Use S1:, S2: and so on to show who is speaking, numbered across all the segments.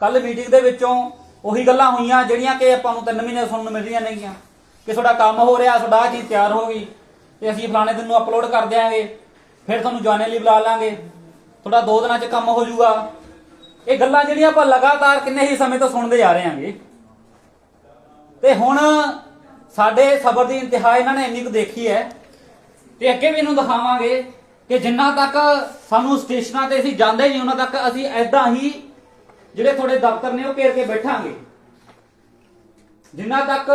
S1: ਕੱਲ ਮੀਟਿੰਗ ਦੇ ਵਿੱਚੋਂ ਉਹੀ ਗੱਲਾਂ ਹੋਈਆਂ, ਜਿਹੜੀਆਂ ਕਿ ਆਪਾਂ ਨੂੰ 3 ਮਹੀਨੇ ਸੁਣਨ ਨੂੰ ਮਿਲ ਰਹੀਆਂ ਨੇਗੀਆਂ। ਕਿ ਤੁਹਾਡਾ ਕੰਮ ਹੋ ਰਿਹਾ, ਤੁਹਾਡਾ ਆਹ ਚੀਜ਼ ਤਿਆਰ ਹੋ ਗਈ, ਤੇ ਅਸੀਂ ਫਲਾਣੇ ਦਿਨ ਨੂੰ ਅਪਲੋਡ ਕਰ ਦਿਆਂਗੇ, ਫਿਰ ਤੁਹਾਨੂੰ ਜਾਣੇ ਲਈ ਬੁਲਾ ਲਾਂਗੇ। ਤੁਹਾਡਾ 2 ਦਿਨਾਂ 'ਚ ਕੰਮ ਹੋ ਜਾਊਗਾ। ਇਹ ਗੱਲਾਂ ਜਿਹੜੀਆਂ ਆਪਾਂ ਲਗਾਤਾਰ ਕਿੰਨੇ ਹੀ ਸਮੇਂ ਤੋਂ ਸੁਣਦੇ ਆ ਰਹੇ ਹਾਂਗੇ। ਤੇ ਹੁਣ ਸਾਡੇ ਸਬਰ ਦੀ ਇੰਤਹਾ ਇਹਨਾਂ ਨੇ ਇੰਨੀ ਕੁ ਦੇਖੀ ਹੈ, ਤੇ ਅੱਗੇ ਵੀ ਇਹਨੂੰ ਦਿਖਾਵਾਂਗੇ ਕਿ ਜਿੰਨਾ ਤੱਕ ਸਾਨੂੰ ਸਟੇਸ਼ਨਾਂ ਤੇ ਅਸੀਂ ਜਾਂਦੇ ਨਹੀਂ, ਉਹਨਾਂ ਤੱਕ ਅਸੀਂ ਐਦਾਂ ਹੀ ਜਿਹੜੇ ਤੁਹਾਡੇ ਦਫ਼ਤਰ ਨੇ ਉਹ ਘੇਰ ਕੇ ਬੈਠਾਂਗੇ। ਜਿੰਨਾ ਤੱਕ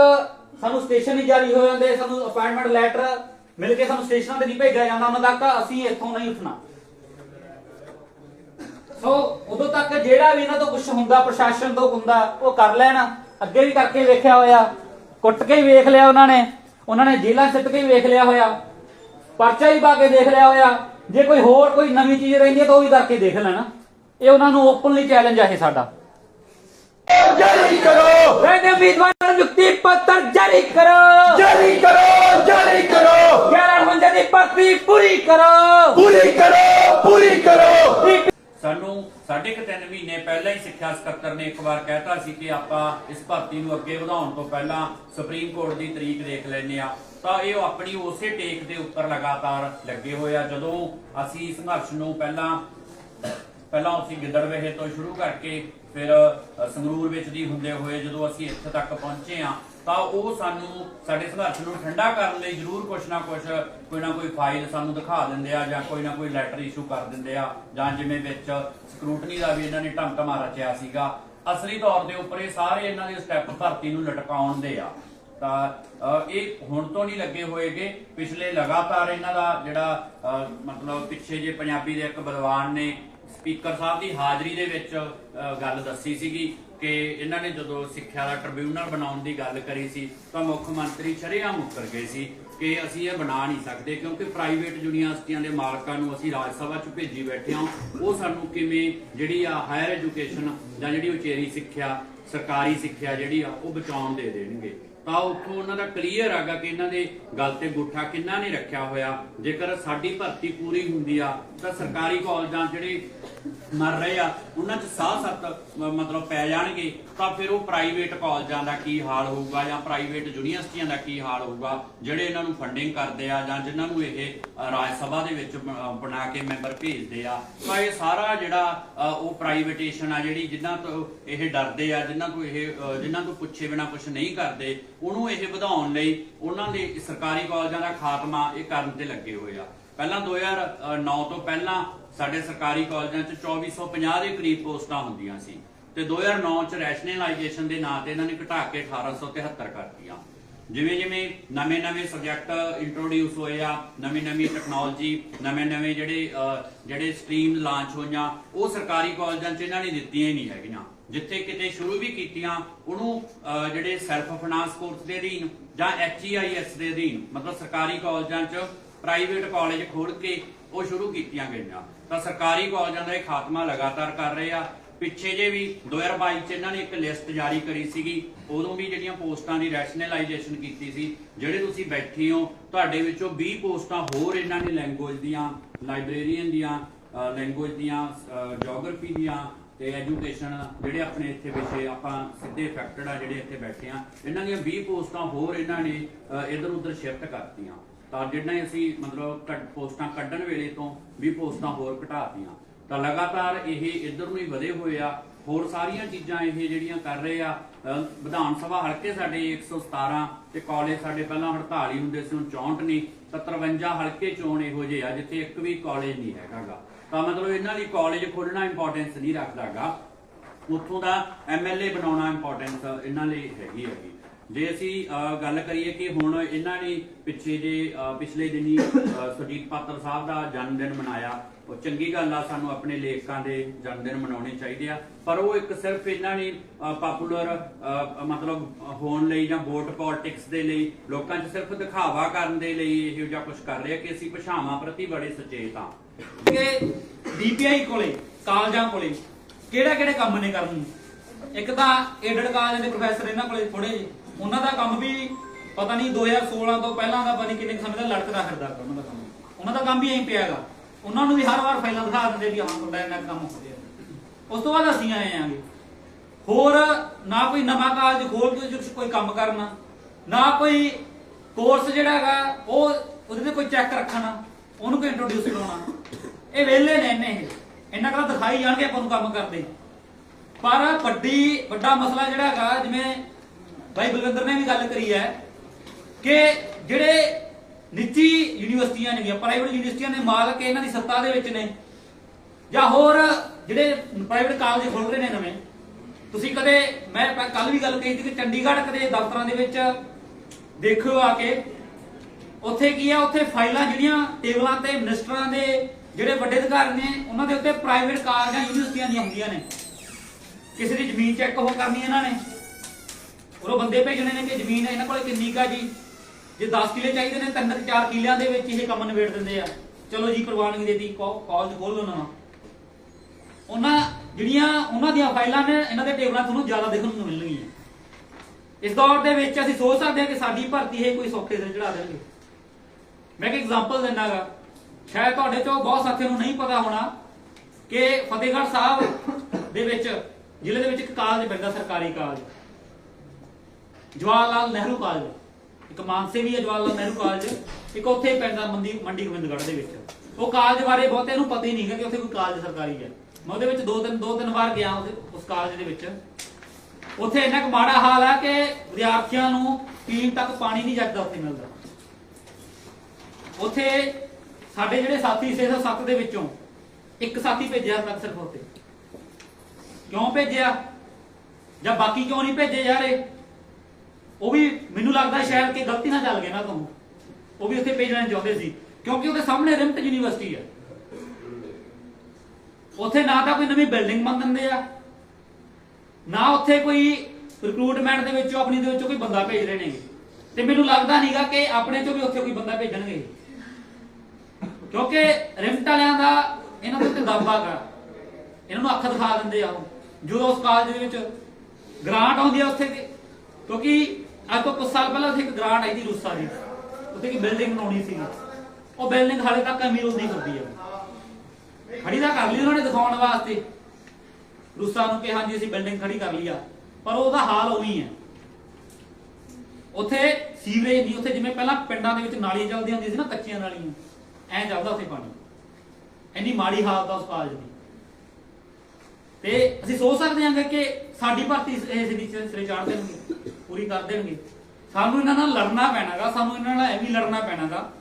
S1: ਸਾਨੂੰ ਸਟੇਸ਼ਨ ਨਹੀਂ ਜਾਰੀ ਹੋ ਜਾਂਦੇ ਸਾਨੂੰ ਅਪਾਇੰਟਮੈਂਟ ਲੈਟਰ ਮਿਲ ਕੇ ਸਾਨੂੰ ਸਟੇਸ਼ਨਾਂ ਤੇ ਨਹੀਂ ਭੇਜਿਆ ਜਾਂਦਾ, ਉਹਨਾਂ ਤੱਕ ਅਸੀਂ ਇੱਥੋਂ ਨਹੀਂ ਉੱਠਣਾ। ਸੋ ਉਦੋਂ ਤੱਕ ਜਿਹੜਾ ਵੀ ਇਹਨਾਂ ਤੋਂ ਕੁਝ ਹੁੰਦਾ, ਪ੍ਰਸ਼ਾਸਨ ਤੋਂ ਹੁੰਦਾ, ਉਹ ਕਰ ਲੈਣ। ਅੱਗੇ ਵੀ ਕਰਕੇ ਵੇਖਿਆ ਹੋਇਆ, ਕੁੱਟ ਕੇ ਹੀ ਵੇਖ ਲਿਆ ਉਹਨਾਂ ਨੇ। ਉਹਨਾਂ ਨੇ ਜੇਲਾਂ ਸਿੱਟ ਕੇ ਹੀ ਵੇਖ ਲਿਆ ਹੋਇਆ। ਪਰਚਾ ਹੀ ਪਾ ਕੇ ਦੇਖ ਲਿਆ ਹੋਇਆ। ਜੇ ਕੋਈ ਹੋਰ ਕੋਈ ਨਵੀਂ ਚੀਜ਼ ਰਹਿੰਦੀ ਹੈ ਤਾਂ ਉਹ ਵੀ ਕਰਕੇ ਦੇਖ ਲੈਣਾ। ਇਹ ਉਹਨਾਂ ਨੂੰ ਓਪਨਲੀ ਚੈਲੰਜ ਹੈ ਇਹ ਸਾਡਾ।
S2: ਜਾਰੀ ਕਰੋ।
S1: ਕਹਿੰਦੇ ਉਮੀਦਵਾਰਾਂ ਨੂੰ ਨਿਯੁਕਤੀ ਪੱਤਰ ਜਾਰੀ ਕਰੋ।
S2: ਜਾਰੀ ਕਰੋ ਜਾਰੀ ਕਰੋ।
S1: 11 ਬੰਦੇ ਦੀ ਭਰਤੀ ਪੂਰੀ ਕਰੋ।
S2: ਪੂਰੀ ਕਰੋ ਪੂਰੀ ਕਰੋ।
S3: ਸਾਨੂੰ ਸਾਢੇ ਕੁ ਤਿੰਨ ਮਹੀਨੇ ਪਹਿਲਾਂ ਹੀ ਸਿੱਖਿਆ ਸਕੱਤਰ ਨੇ ਇੱਕ ਵਾਰ ਕਹਿਤਾ ਸੀ ਕਿ ਆਪਾਂ ਇਸ ਭਰਤੀ ਨੂੰ ਅੱਗੇ ਵਧਾਉਣ ਤੋਂ ਪਹਿਲਾਂ ਸੁਪਰੀਮ ਕੋਰਟ ਦੀ ਤਰੀਕ ਦੇਖ ਲੈਨੇ ਆ ਤਾਂ ਇਹ ਆਪਣੀ ਉਸੇ ਟੇਕ ਦੇ ਉੱਪਰ ਲਗਾਤਾਰ ਲੱਗੇ ਹੋਏ ਆ। ਜਦੋਂ ਅਸੀਂ ਸੰਘਰਸ਼ ਨੂੰ ਪਹਿਲਾਂ ਪਹਿਲਾਂ ਅਸੀਂ ਗਿੱਦੜਵੇਹੇ ਤੋਂ ਸ਼ੁਰੂ ਕਰਕੇ ਫਿਰ ਸੰਗਰੂਰ ਵਿੱਚ ਦੀ ਹੁੰਦੇ ਹੋਏ ਜਦੋਂ ਅਸੀਂ ਇੱਥੇ ਤੱਕ ਪਹੁੰਚੇ ਆ ਤਾਂ ਉਹ ਸਾਨੂੰ ਸਾਡੇ ਸੰਘਰਸ਼ ਨੂੰ ਠੰਡਾ ਕਰਨ ਲਈ ਜ਼ਰੂਰ ਕੁਛ ਨਾ ਕੁਛ, ਕੋਈ ਨਾ ਕੋਈ ਫਾਈਲ ਸਾਨੂੰ ਦਿਖਾ ਦਿੰਦੇ ਆ ਜਾਂ ਕੋਈ ਨਾ ਕੋਈ ਲੈਟਰ ਇਸ਼ੂ ਕਰ ਦਿੰਦੇ ਆ, ਜਾਂ ਜਿਵੇਂ ਵਿੱਚ ਸਕਰੂਟਨੀ ਦਾ ਵੀ ਇਹਨਾਂ ਨੇ ਢਮਕਮਾ ਰਚਿਆ ਸੀਗਾ। ਅਸਲੀ ਤੌਰ ਦੇ ਉੱਪਰ ਇਹ ਸਾਰੇ ਇਹਨਾਂ ਦੇ ਸਟੈਪ ਭਰਤੀ ਨੂੰ ਲਟਕਾਉਣ ਦੇ ਆ। ਤਾਂ ਇਹ ਹੁਣ ਤੋਂ ਨਹੀਂ ਲੱਗੇ ਹੋਏਗੇ। ਪਿਛਲੇ ਲਗਾਤਾਰ ਇਹਨਾਂ ਦਾ ਜਿਹੜਾ ਮਤਲਬ ਪਿੱਛੇ ਜੇ ਪੰਜਾਬੀ ਦੇ ਇੱਕ ਵਿਦਵਾਨ ਨੇ ਸਪੀਕਰ ਸਾਹਿਬ ਦੀ ਹਾਜ਼ਰੀ ਦੇ ਵਿੱਚ ਗੱਲ ਦੱਸੀ ਸੀਗੀ ਕਿ ਇਹਨਾਂ ਨੇ ਜਦੋਂ ਸਿੱਖਿਆ ਦਾ ਟ੍ਰਿਬਿਊਨਲ ਬਣਾਉਣ ਦੀ ਗੱਲ ਕਰੀ ਸੀ, ਤਾਂ ਮੁੱਖ ਮੰਤਰੀ ਸ਼ਰੇਆਮ ਮੁੱਕਰ ਗਏ ਸੀ ਕਿ ਅਸੀਂ ਇਹ ਬਣਾ ਨਹੀਂ ਸਕਦੇ ਕਿਉਂਕਿ ਪ੍ਰਾਈਵੇਟ ਯੂਨੀਵਰਸਿਟੀਆਂ ਦੇ ਮਾਲਕਾਂ ਨੂੰ ਅਸੀਂ ਰਾਜ ਸਭਾ 'ਚ ਭੇਜੀ ਬੈਠੇ ਹਾਂ। ਉਹ ਸਾਨੂੰ ਕਿਵੇਂ ਜਿਹੜੀ ਆ ਹਾਇਰ ਐਜੂਕੇਸ਼ਨ ਜਾਂ ਜਿਹੜੀ ਉਚੇਰੀ ਸਿੱਖਿਆ, ਸਰਕਾਰੀ ਸਿੱਖਿਆ ਜਿਹੜੀ ਆ, ਉਹ ਬਚਾਉਣ ਦੇ ਦੇਣਗੇ। ਤਾਂ ਉੱਥੋਂ ਉਹਨਾਂ ਦਾ ਕਲੀਅਰ ਆਗਾ ਕਿ ਇਹਨਾਂ ਦੇ ਗੱਲ ਤੇ ਗੁੱਠਾ ਕਿੰਨਾ ਨੇ ਰੱਖਿਆ ਹੋਇਆ। ਜੇਕਰ ਸਾਡੀ ਭਰਤੀ ਪੂਰੀ ਹੁੰਦੀ ਆ, ਤਾਂ ਸਰਕਾਰੀ ਕਾਲਜਾਂ ਜਿਹੜੇ ਮਰ ਰਹੇ ਆ ਉਹਨਾਂ 'ਚ ਸਾਹ ਸੱਤ ਮਤਲਬ ਪੈ ਜਾਣਗੇ ਤਾਂ ਫਿਰ ਉਹ ਪ੍ਰਾਈਵੇਟ ਕਾਲਜਾਂ ਦਾ ਕੀ ਹਾਲ ਹੋਊਗਾ ਜਾਂ ਪ੍ਰਾਈਵੇਟ ਯੂਨੀਵਰਸਿਟੀਆਂ ਦਾ ਕੀ ਹਾਲ ਹੋਊਗਾ ਜਿਹੜੇ ਇਹਨਾਂ ਨੂੰ ਫੰਡਿੰਗ ਕਰਦੇ ਆ ਜਾਂ ਜਿਨ੍ਹਾਂ ਨੂੰ ਇਹ ਰਾਜ ਸਭਾ ਦੇ ਵਿੱਚ ਬਣਾ ਕੇ ਮੈਂਬਰ ਭੇਜਦੇ ਆ ਤਾਂ ਇਹ ਸਾਰਾ ਜਿਹੜਾ ਉਹ ਪ੍ਰਾਈਵੇਟੇਸ਼ਨ ਆ ਜਿਹੜੀ ਜਿਨ੍ਹਾਂ ਤੋਂ ਇਹ ਡਰਦੇ ਆ ਜਿਨ੍ਹਾਂ ਤੋਂ ਇਹ ਅ, ਜਿਨ੍ਹਾਂ ਤੋਂ ਪੁੱਛੇ ਬਿਨਾ ਕੁਝ ਨਹੀਂ ਕਰਦੇ ਉਹਨੂੰ ਇਹ ਵਧਾਉਣ ਲਈ ਉਹਨਾਂ ਦੇ ਸਰਕਾਰੀ ਕਾਲਜਾਂ ਦਾ ਖਾਤਮਾ ਇਹ ਕਰਨ ਤੇ ਲੱਗੇ ਹੋਏ ਆ। ਪਹਿਲਾਂ 2009 ਤੋਂ ਪਹਿਲਾਂ ਸਾਡੇ ਸਰਕਾਰੀ ਕਾਲਜਾਂ 'ਚ 2450 ਦੇ ਕਰੀਬ ਪੋਸਟਾਂ ਹੁੰਦੀਆਂ ਸੀ। ਤੇ 2009 ਚ ਰੈਸ਼ਨਲਾਈਜੇਸ਼ਨ ਦੇ ਨਾਂ ਤੇ ਇਹਨਾਂ ਨੇ ਘਟਾ ਕੇ 1873 ਕਰਤੀਆਂ। ਜਿਵੇਂ ਜਿਵੇਂ ਨਵੇਂ ਨਵੇਂ ਸਬਜੈਕਟ ਇੰਟਰੋਡਿਊਸ ਹੋਏ ਆ, ਨਵੀਂ ਨਵੀਂ ਟੈਕਨੋਲੋਜੀ ਨਵੇਂ ਨਵੇਂ ਜਿਹੜੇ ਜਿਹੜੇ ਸਟਰੀਮ ਲਾਂਚ ਹੋਈਆਂ, ਉਹ ਸਰਕਾਰੀ ਕਾਲਜਾਂ 'ਚ ਇਹਨਾਂ ਨੇ ਦਿੱਤੀਆਂ ਹੀ ਨਹੀਂ ਹੈਗੀਆਂ। ਜਿੱਥੇ ਕਿਤੇ ਸ਼ੁਰੂ ਵੀ ਕੀਤੀਆਂ, ਉਹਨੂੰ ਜਿਹੜੇ ਸੈਲਫ ਫਾਈਨਾਂਸ ਕੋਰਸ ਦੇ ਅਧੀਨ ਜਾਂ ਐਚਈਆਈਐਸ ਦੇ ਅਧੀਨ, ਮਤਲਬ ਸਰਕਾਰੀ ਕਾਲਜਾਂ 'ਚ ਪ੍ਰਾਈਵੇਟ ਕਾਲਜ ਖੋਲ ਕੇ ਉਹ ਸ਼ੁਰੂ ਕੀਤੀਆਂ ਗਈਆਂ। ਤਾਂ ਸਰਕਾਰੀ ਕਾਲਜਾਂ ਦਾ ਇਹ ਖਾਤਮਾ ਲਗਾਤਾਰ ਕਰ ਰਹੇ ਆ। ਪਿੱਛੇ ਜੇ ਵੀ 2022 ਚ ਇਹਨਾਂ ਨੇ ਇੱਕ ਲਿਸਟ ਜਾਰੀ ਕਰੀ ਸੀਗੀ, ਉਦੋਂ ਵੀ ਜਿਹੜੀਆਂ ਪੋਸਟਾਂ ਦੀ ਰੈਸ਼ਨਲਾਈਜੇਸ਼ਨ ਕੀਤੀ ਸੀ, ਜਿਹੜੇ ਤੁਸੀਂ ਬੈਠੇ ਹੋ, ਤੁਹਾਡੇ ਵਿੱਚੋਂ 20 ਪੋਸਟਾਂ ਹੋਰ ਇਹਨਾਂ ਨੇ ਲੈਂਗੁਏਜ ਦੀਆਂ ਲਾਇਬ੍ਰੇਰੀਅਨ ਦੀਆਂ ਲੈਂਗੁਏਜ ਦੀਆਂ ਜੀਓਗ੍ਰਾਫੀ ਦੀਆਂ ਤੇ ਐਜੂਕੇਸ਼ਨ ਜਿਹੜੇ ਆਪਣੇ ਇੱਥੇ ਵਿਸ਼ੇ ਆਪਾਂ ਸਿੱਧੇ ਇਫੈਕਟਡ ਆ ਜਿਹੜੇ ਇੱਥੇ ਬੈਠੇ ਆ, ਇਹਨਾਂ ਦੀਆਂ 20 ਪੋਸਟਾਂ ਹੋਰ ਇਹਨਾਂ ਨੇ ਇਧਰ ਉਧਰ ਸ਼ਿਫਟ ਕਰਤੀਆਂ। ਤਾਂ ਜਿਹੜੀਆਂ ਅਸੀਂ ਮਤਲਬ ਕੱਢ- ਪੋਸਟਾਂ ਕੱਢਣ ਵੇਲੇ ਤੋਂ ਵੀ ਪੋਸਟਾਂ ਹੋਰ ਘਟਾਤੀਆਂ। ਤਾਂ ਲਗਾਤਾਰ ਇਹ ਇੱਧਰ ਨੂੰ ਹੀ ਵਧੇ ਹੋਏ ਆ। ਹੋਰ ਸਾਰੀਆਂ ਚੀਜ਼ਾਂ ਇਹ ਜਿਹੜੀਆਂ ਕਰ ਰਹੇ ਆ ਵਿਧਾਨ ਸਭਾ ਹਲਕੇ ਸਾਡੇ 117 ਤੇ ਕਾਲਜ ਸਾਡੇ ਪਹਿਲਾਂ 48 ਹੁੰਦੇ ਸੀ, ਹੁਣ 64 ਨੇ ਤਾਂ 53 ਹਲਕੇ ਚੋਣ ਇਹੋ ਜਿਹੇ ਆ, ਜਿੱਥੇ ਇੱਕ ਵੀ ਕਾਲਜ ਨਹੀਂ ਹੈਗਾਗਾ। ਤਾਂ ਮਤਲਬ ਇਹਨਾਂ ਲਈ ਕਾਲਜ ਖੋਲਣਾ ਇੰਪੋਰਟੈਂਸ ਨਹੀਂ ਰੱਖਦਾਗਾ। ਉੱਥੋਂ ਦਾ ਐਮਐਲਏ ਬਣਾਉਣਾ ਇੰਪੋਰਟੈਂਸ ਇਹਨਾਂ ਲਈ ਹੈਗੀ ਹੈਗੀ। ਜੇ ਅਸੀਂ ਗੱਲ ਕਰੀਏ ਕਿ ਹੁਣ ਇਹਨਾਂ ਨੇ ਪਿੱਛੇ ਜੇ ਪਿਛਲੇ ਦਿਨੀ ਅਹ, ਪਾਤਰ ਸਾਹਿਬ ਦਾ ਜਨਮ ਦਿਨ ਮਨਾਇਆ ਉਹ ਚੰਗੀ ਗੱਲ ਆ ਸਾਨੂੰ ਆਪਣੇ ਲੇਖਕਾਂ ਦੇ ਜਨਮ ਦਿਨ ਮਨਾਉਣੇ ਚਾਹੀਦੇ ਆ। ਪਰ ਉਹ ਇੱਕ ਸਿਰਫ ਇਹਨਾਂ ਨੇ ਪਾਪੂਲਰ ਮਤਲਬ ਹੋਣ ਲਈ ਜਾਂ ਵੋਟ ਪੋਲਿਟਿਕਸ ਦੇ ਲਈ ਲੋਕਾਂ 'ਚ ਸਿਰਫ ਦਿਖਾਵਾ ਕਰਨ ਦੇ ਲਈ ਇਹੋ ਜਿਹਾ ਕੁਝ ਕਰ ਰਹੇ ਕਿ ਅਸੀਂ ਭਾਸ਼ਾਵਾਂ ਪ੍ਰਤੀ ਬੜੇ ਸੁਚੇਤ ਆ।
S1: ਕਿ ਡੀਪੀਆਈ ਕੋਲੇ ਕਾਲਜਾਂ ਕੋਲੇ ਕਿਹੜਾ ਕਿਹੜੇ ਕੰਮ ਨੇ ਕਰਨ ਨੂੰ? ਇੱਕ ਤਾਂ ਏਡਡ ਕਾਲਜ ਦੇ ਪ੍ਰੋਫੈਸਰ ਇਹਨਾਂ ਕੋਲੇ ਥੋੜੇ ਜਿਹੇ। ਉਹਨਾਂ ਦਾ ਕੰਮ ਵੀ ਪਤਾ ਨਹੀਂ 2016 ਤੋਂ ਪਹਿਲਾਂ ਦਾ ਪਤਾ ਨਹੀਂ ਕਿੰਨੇ ਸਮੇਂ ਦਾ ਲੜਕਦਾ ਫਿਰਦਾ ਗਾ ਉਹਨਾਂ ਦਾ ਕੰਮ। ਉਹਨਾਂ ਦਾ ਕੰਮ ਵੀ ਐਂ ਪਿਆ ਹੈਗਾ ਉਹਨਾਂ ਨੂੰ ਵੀ ਹਰ ਵਾਰ ਫਾਈਲਾਂ ਦਿਖਾ ਦਿੰਦੇ ਵੀ ਹਾਂ ਤੁਹਾਡਾ ਇੰਨਾ ਕੰਮ ਹੋ ਗਿਆ ਉਸ ਤੋਂ ਬਾਅਦ ਅਸੀਂ ਆਏ ਆਂਗੇ। ਹੋਰ ਨਾ ਕੋਈ ਨਵਾਂ ਕਾਲਜ ਖੋਲ ਕੇ ਕੋਈ ਕੰਮ ਕਰਨਾ, ਨਾ ਕੋਈ ਕੋਰਸ ਜਿਹੜਾ ਹੈਗਾ, ਉਹ ਉਹਦੇ ਤੇ ਕੋਈ ਚੈੱਕ ਰੱਖਣਾ, ਉਹਨੂੰ ਕੋਈ ਇੰਟਰੋਡਿਊਸ ਕਰਾਉਣਾ। ਇਹ ਵਿਹਲੇ ਨੇ ਇੰਨੇ। ਇਹਨਾਂ ਕਦਾ ਦਿਖਾਈ ਜਾਣਗੇ ਆਪਾਂ ਨੂੰ ਕੰਮ ਕਰਦੇ। ਪਰ ਵੱਡੀ, ਵੱਡਾ ਮਸਲਾ ਜਿਹੜਾ ਹੈਗਾ, ਜਿਵੇਂ ਭਾਈ ਬਲਵਿੰਦਰ ਨੇ ਵੀ ਗੱਲ ਕਰੀ ਹੈ ਕਿ ਜਿਹੜੇ ਨਿੱਜੀ ਯੂਨੀਵਰਸਿਟੀਆਂ ਨੇਗੀਆਂ ਪ੍ਰਾਈਵੇਟ ਯੂਨੀਵਰਸਿਟੀਆਂ ਦੇ ਮਾਲਕ ਇਹਨਾਂ ਦੀ ਸੱਤਾ ਦੇ ਵਿੱਚ ਨੇ। ਜਾਂ ਹੋਰ ਜਿਹੜੇ ਪ੍ਰਾਈਵੇਟ ਕਾਲਜ ਖੁੱਲ ਰਹੇ ਨੇ ਨਵੇਂ। ਤੁਸੀਂ ਕਦੇ, ਮੈਂ ਕੱਲ ਵੀ ਗੱਲ ਕਹੀ ਸੀ ਕਿ ਚੰਡੀਗੜ੍ਹ ਕਦੇ ਦਫ਼ਤਰਾਂ ਦੇ ਵਿੱਚ ਦੇਖਿਓ ਆ ਕੇ। ਉੱਥੇ ਕੀ ਆ, ਉੱਥੇ ਫਾਈਲਾਂ ਜਿਹੜੀਆਂ ਟੇਬਲਾਂ ਤੇ ਮਿਨਿਸਟਰਾਂ ਦੇ ਜਿਹੜੇ ਵੱਡੇ ਅਧਿਕਾਰੀ ਨੇ, ਉਹਨਾਂ ਦੇ ਉੱਤੇ ਪ੍ਰਾਈਵੇਟ ਕਾਲਜਾਂ ਯੂਨੀਵਰਸਿਟੀਆਂ ਦੀਆਂ ਹੁੰਦੀਆਂ ਨੇ। ਕਿਸੇ ਦੀ ਜ਼ਮੀਨ ਚੈੱਕ ਉਹ ਕਰਨੀ ਇਹਨਾਂ ਨੇ। ਔਰ ਉਹ ਬੰਦੇ ਭੇਜਣੇ ਨੇ ਕਿ ਜ਼ਮੀਨ ਇਹਨਾਂ ਕੋਲੇ ਕਿੰਨੀ ਕਾ ਜੀ? ਜੇ 10 ਕਿੱਲੇ ਚਾਹੀਦੇ ਨੇ, ਤਿੰਨ ਚਾਰ ਕਿੱਲਿਆਂ ਦੇ ਵਿੱਚ ਇਹ ਕੰਮ ਨਿਬੇੜ ਦਿੰਦੇ ਆ। ਚਲੋ ਜੀ ਪ੍ਰਵਾਨਗੀ ਦੇਤੀ ਕਾਲਜ ਖੋਲ ਲਓ ਨਾ ਉਹਨਾਂ ਜਿਹੜੀਆਂ ਉਹਨਾਂ ਦੀਆਂ ਫਾਈਲਾਂ ਨੇ, ਇਹਨਾਂ ਦੇ ਟੇਬਲਾਂ ਤੁਹਾਨੂੰ ਜ਼ਿਆਦਾ ਦੇਖਣ ਨੂੰ ਮਿਲਣਗੀਆਂ। ਇਸ ਦੌਰ ਦੇ ਵਿੱਚ ਅਸੀਂ ਸੋਚ ਸਕਦੇ ਹਾਂ ਕਿ ਸਾਡੀ ਭਰਤੀ ਇਹ ਕੋਈ ਸੌਖੇ ਦਿਨ ਚੜਾ ਦੇਣਗੇ। ਮੈਂ ਇੱਕ ਐਗਜ਼ਾਮਪਲ ਦਿੰਨਾਗਾ ਸ਼ਾਇਦ ਤੁਹਾਡੇ ਚੋਂ ਬਹੁਤ ਸਾਥੀਆਂ ਨੂੰ ਨਹੀਂ ਪਤਾ ਹੋਣਾ ਕਿ ਫਤਿਹਗੜ੍ਹ ਸਾਹਿਬ ਦੇ ਵਿੱਚ ਜ਼ਿਲ੍ਹੇ ਦੇ ਵਿੱਚ ਇੱਕ ਕਾਲਜ ਪੈਂਦਾ ਸਰਕਾਰੀ ਕਾਲਜ ਜਵਾਹਰ ਲਾਲ ਨਹਿਰੂ ਕਾਲਜ। ਇੱਕ ਮਾਨਸੇ ਵੀ ਹੈ ਜਵਾਹਰ ਲਾਲ ਨਹਿਰੂ ਕਾਲਜ। ਇੱਕ ਉੱਥੇ ਪੈਂਦਾ ਮੰਡੀ ਮੰਡੀ ਗੋਬਿੰਦਗੜ੍ਹ ਦੇ ਵਿੱਚ। ਉਹ ਕਾਲਜ ਬਾਰੇ ਬਹੁਤੇ ਨੂੰ ਪਤਾ ਹੀ ਨਹੀਂ ਹੈ ਕਿ ਉੱਥੇ ਕੋਈ ਕਾਲਜ ਸਰਕਾਰੀ ਹੈ। ਮੈਂ ਉਹਦੇ ਵਿੱਚ ਦੋ ਤਿੰਨ ਦੋ ਤਿੰਨ ਵਾਰ ਗਿਆ ਉਸ ਕਾਲਜ ਦੇ ਵਿੱਚ। ਉੱਥੇ ਇੰਨਾ ਕੁ ਮਾੜਾ ਹਾਲ ਹੈ ਕਿ ਵਿਦਿਆਰਥੀਆਂ ਨੂੰ ਪੀਣ ਤੱਕ ਪਾਣੀ ਨਹੀਂ ਜੱਜਦਾ ਉੱਥੇ ਮਿਲਦਾ। ਉੱਥੇ ਸਾਡੇ ਜਿਹੜੇ ਸਾਥੀ 607 ਦੇ ਵਿੱਚੋਂ ਇੱਕ ਸਾਥੀ ਭੇਜਿਆ ਤੱਕ ਸਿਰਫ ਉੱਥੇ। ਕਿਉਂ ਭੇਜਿਆ? ਜਾਂ ਬਾਕੀ ਕਿਉਂ ਨਹੀਂ ਭੇਜੇ ਯਾਰ ਇਹ ਉਹ ਵੀ ਮੈਨੂੰ ਲੱਗਦਾ ਸ਼ਾਇਦ ਕਿ ਗਲਤੀ ਨਾਲ ਚੱਲ ਗਏ ਨਾ ਤੁਹਾਨੂੰ ਉਹ ਵੀ ਉੱਥੇ ਭੇਜਣਾ ਨਹੀਂ ਚਾਹੁੰਦੇ ਸੀ। ਕਿਉਂਕਿ ਉਹਦੇ ਸਾਹਮਣੇ ਰਿਮਟ ਯੂਨੀਵਰਸਿਟੀ ਹੈ ਉੱਥੇ ਨਾ ਤਾਂ ਕੋਈ ਨਵੀਂ ਬਿਲਡਿੰਗ ਬਣ ਦਿੰਦੇ ਆ। ਨਾ ਉੱਥੇ ਕੋਈ ਰਿਕਰੂਟਮੈਂਟ ਦੇ ਵਿੱਚੋਂ, ਆਪਣੀ ਦੇ ਵਿੱਚੋਂ ਕੋਈ ਬੰਦਾ ਭੇਜ ਰਹੇ ਨੇਗੇ ਤੇ ਮੈਨੂੰ ਲੱਗਦਾ ਨਹੀਂਗਾ ਕਿ ਆਪਣੇ ਚੋਂ ਵੀ ਉੱਥੇ ਕੋਈ ਬੰਦਾ ਭੇਜਣਗੇ। ਕਿਉਂਕਿ ਰਿਮਟ ਵਾਲਿਆਂ ਦਾ ਇਹਨਾਂ ਦੇ ਉੱਤੇ ਦਬਾਅ ਹੈਗਾ। ਇਹਨਾਂ ਨੂੰ ਅੱਖ ਦਿਖਾ ਦਿੰਦੇ ਆ ਜਦੋਂ ਉਸ ਕਾਲਜ ਦੇ ਵਿੱਚ ਗ੍ਰਾਂਟ ਆਉਂਦੀ ਆ ਉੱਥੇ ਕਿਉਂਕਿ ਅੱਜ ਤੋਂ ਕੁਝ ਸਾਲ ਪਹਿਲਾਂ ਉੱਥੇ ਇੱਕ ਗ੍ਰਾਂਟ ਆਈ ਸੀ ਰੂਸਾ ਦੀ। ਉੱਥੇ ਇੱਕ ਬਿਲਡਿੰਗ ਬਣਾਉਣੀ ਸੀ। ਉਹ ਬਿਲਡਿੰਗ ਹਾਲੇ ਤੱਕ ਅਮੀਰ ਹੁੰਦੀ ਫਿਰਦੀ ਆ। ਖੜੀ ਤਾਂ ਕਰ ਲਈ ਉਹਨਾਂ ਨੇ ਦਿਖਾਉਣ ਵਾਸਤੇ। ਰੂਸਾ ਨੂੰ ਕਿ ਹਾਂਜੀ ਅਸੀਂ ਬਿਲਡਿੰਗ ਖੜੀ ਕਰ ਲਈ ਆ। ਪਰ ਉਹਦਾ ਹਾਲ ਉਹੀ ਹੈ। ਉੱਥੇ ਸੀਵਰੇਜ ਨਹੀਂ, ਉੱਥੇ ਜਿਵੇਂ ਪਹਿਲਾਂ ਪਿੰਡਾਂ ਦੇ ਵਿੱਚ ਨਾਲੀਆਂ ਚੱਲਦੀਆਂ ਹੁੰਦੀਆਂ ਸੀ ਨਾ, ਕੱਚੀਆਂ ਨਾਲੀਆਂ। ਐਂ ਚੱਲਦਾ ਉੱਥੇ ਪਾਣੀ। ਇੰਨੀ ਮਾੜੀ ਹਾਲਤ ਆ ਉਸ ਕਾਲਜ ਦੀ। ਤੇ ਅਸੀਂ ਸੋਚ ਸਕਦੇ ਹਾਂ ਕਿ ਸਾਡੀ ਭਰਤੀ ਇਸ ਦੀ ਸਿਰੇ ਚੜ੍ਹਦੇ ਦੇਣਗੇ। ਪੂਰੀ ਕਰ ਦੇਣਗੇ। ਸਾਨੂੰ ਇਹਨਾਂ ਨਾਲ ਲੜਨਾ ਪੈਣਾਗਾ, ਸਾਨੂੰ ਇਹਨਾਂ ਨਾਲ ਐਵੇਂ ਲੜਨਾ ਪੈਣਾਗਾ।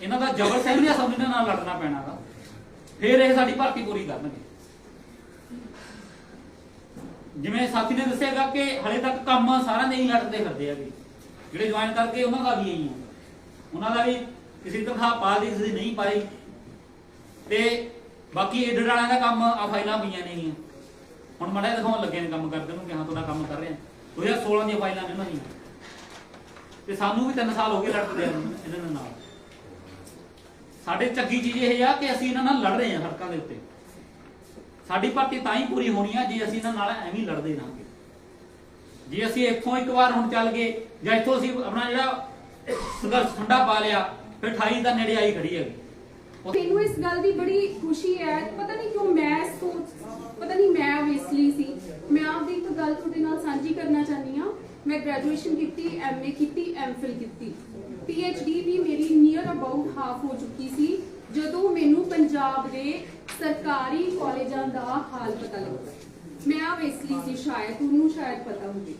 S1: ਇਹਨਾਂ ਦਾ ਜ਼ਬਰ ਸਹਿਮਿਆ ਸਾਨੂੰ ਇਹਨਾਂ ਨਾਲ ਲੜਨਾ ਪੈਣਾਗਾ। ਫਿਰ ਇਹ ਸਾਡੀ ਭਰਤੀ ਪੂਰੀ ਕਰਨਗੇ। ਜਿਵੇਂ ਸਾਥੀ ਨੇ ਦੱਸਿਆਗਾ ਕਿ ਹਲੇ ਤੱਕ ਕੰਮ ਸਾਰਾ ਨਹੀਂ ਲੜਦੇ ਫਿਰਦੇ ਹੈਗੇ। ਜਿਹੜੇ ਜੁਆਇਨ ਕਰਕੇ ਉਹਨਾਂ ਦਾ ਵੀ ਇਹੀ ਹੈ। ਉਹਨਾਂ ਦਾ ਵੀ ਕਿਸੇ ਤਨਖਾਹ ਪਾ ਦੀ ਕਿਸੇ ਦੀ ਨਹੀਂ ਪਾਈ। ਤੇ ਬਾਕੀ ਏਡਰ ਵਾਲਿਆਂ ਦਾ ਕੰਮ ਆ, ਫਾਈਲਾਂ ਪਈਆਂ ਨੇਗੀਆਂ। ਹੁਣ ਮੜਾ ਦਿਖਾਉਣ ਲੱਗੇ ਨੇ ਕੰਮ ਕਰਦੇ ਨੂੰ ਕਿ ਹਾਂ, ਤੁਹਾਡਾ ਕੰਮ ਕਰ ਰਹੇ ਆ। 2016 ਦੀਆਂ ਫਾਈਲਾਂ ਨੇ ਦੀਆਂ। ਤੇ ਸਾਨੂੰ ਵੀ 3 ਸਾਲ ਹੋ ਗਏ ਲੜਦੇ ਆ ਇਹਨਾਂ ਨਾਲ। ਸਾਡੇ ਚੰਗੀ ਚੀਜ਼ ਇਹ ਆ ਕਿ ਅਸੀਂ ਇਹਨਾਂ ਨਾਲ ਲੜ ਰਹੇ ਹਾਂ ਸੜਕਾਂ ਦੇ ਉੱਤੇ। ਸਾਡੀ ਭਰਤੀ ਤਾਂ ਹੀ ਪੂਰੀ ਹੋਣੀ ਆ ਜੇ ਅਸੀਂ ਇਹਨਾਂ ਨਾਲ ਐਵੇਂ ਲੜਦੇ ਰਹਾਂਗੇ ਜੇ ਅਸੀਂ ਇੱਥੋਂ ਇੱਕ ਵਾਰ ਹੁਣ ਚੱਲ ਗਏ, ਜਾਂ ਇੱਥੋਂ ਅਸੀਂ ਆਪਣਾ ਜਿਹੜਾ ਸੰਘਰਸ਼ ਠੰਡਾ ਪਾ ਲਿਆ, ਫਿਰ 28 ਦਾ ਨੇੜੇ ਆਈ ਖੜੀ ਹੈਗੀ।
S4: ਮੈਨੂੰ ਇਸ ਗੱਲ ਦੀ ਬੜੀ ਖੁਸ਼ੀ ਹੈ, ਪਤਾ ਨਹੀਂ ਕਿਉਂ ਮੈਂ ਸੋਚ ਪਤਾ ਨਹੀਂ ਮੈਂ ਓਬਵੀਅਸਲੀ ਸੀ। ਮੈਂ ਆਪਦੀ ਇੱਕ ਗੱਲ ਤੁਹਾਡੇ ਨਾਲ ਸਾਂਝੀ ਕਰਨਾ ਚਾਹਨੀ ਆ ਮੈਂ ਗ੍ਰੈਜੂਏਸ਼ਨ ਕੀਤੀ ਐਮਏ ਕੀਤੀ ਐਮਫਿਲ ਕੀਤੀ। ਪੀਐਚਡੀ ਵੀ ਮੇਰੀ ਨੀਅਰ ਅਬਾਊਟ ਹਾਫ ਹੋ ਚੁੱਕੀ ਸੀ, ਜਦੋਂ ਮੈਨੂੰ ਪੰਜਾਬ ਦੇ ਸਰਕਾਰੀ ਕਾਲਜਾਂ ਦਾ ਹਾਲ ਪਤਾ ਲੱਗਾ। ਮੈਂ ਓਬਵੀਅਸਲੀ ਸੀ, ਸ਼ਾਇਦ ਤੁਹਾਨੂੰ ਸ਼ਾਇਦ ਪਤਾ ਹੋਵੇ।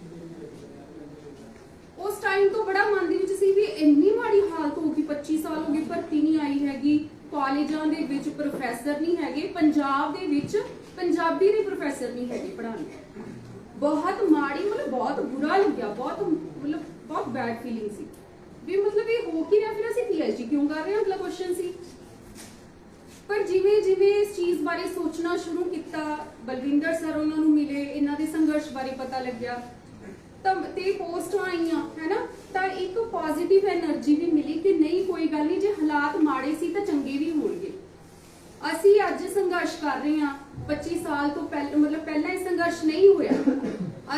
S4: ਉਸ ਟਾਈਮ ਤੋਂ ਬੜਾ ਮਨ ਦੇ ਵਿੱਚ ਸੀ ਵੀ ਇੰਨੀ ਮਾੜੀ ਹਾਲਤ ਹੋ ਗਈ 25 ਸਾਲ ਹੋ ਗਏ ਭਰਤੀ ਨਹੀਂ ਆਈ ਹੈਗੀ, ਕਾਲਜਾਂ ਦੇ ਵਿੱਚ ਪ੍ਰੋਫੈਸਰ ਨਹੀਂ ਹੈਗੇ, ਪੰਜਾਬ ਦੇ ਵਿੱਚ ਪੰਜਾਬੀ ਦੇ ਪ੍ਰੋਫੈਸਰ ਨਹੀਂ ਹੈਗੇ ਪੜ੍ਹਾਉਣ। ਬਹੁਤ ਮਾੜੀ ਮਤਲਬ ਬਹੁਤ ਬੁਰਾ ਲੱਗਿਆ ਬਹੁਤ ਮਤਲਬ ਬਹੁਤ ਬੈਡ ਫੀਲਿੰਗ ਸੀ ਵੀ ਮਤਲਬ ਇਹ ਹੋ ਕੀ ਰਿਹਾ ਫਿਰ ਅਸੀਂ ਪੀਐਚਡੀ ਕਿਉਂ ਕਰ ਰਹੇ ਹਾਂ ਅਗਲਾ ਕੁਐਸਚਨ ਸੀ ਪਰ ਜਿਵੇਂ ਜਿਵੇਂ ਇਸ ਚੀਜ਼ ਬਾਰੇ ਸੋਚਣਾ ਸ਼ੁਰੂ ਕੀਤਾ ਬਲਵਿੰਦਰ ਸਰ ਉਹਨਾਂ ਨੂੰ ਮਿਲੇ ਇਹਨਾਂ ਦੇ ਸੰਘਰਸ਼ ਬਾਰੇ ਪਤਾ ਲੱਗਿਆ ਤਾਂ ਤੇ ਪੋਸਟਾਂ ਆਈਆਂ ਹੈਨਾ ਤਾਂ ਇੱਕ ਪੋਜ਼ਿਟਿਵ એનર્ਜੀ ਵੀ ਮਿਲੀ ਕਿ ਨਹੀਂ ਕੋਈ ਗੱਲ ਨਹੀਂ ਜੇ ਹਾਲਾਤ ਮਾੜੇ ਸੀ ਤਾਂ ਚੰਗੇ ਵੀ ਹੋਣਗੇ ਅਸੀਂ ਅੱਜ ਸੰਘਰਸ਼ ਕਰ ਰਹੇ ਹਾਂ 25 ਸਾਲ ਤੋਂ ਪਹਿਲਾਂ, ਮਤਲਬ ਪਹਿਲਾਂ ਇਹ ਸੰਘਰਸ਼ ਨਹੀਂ ਹੋਇਆ।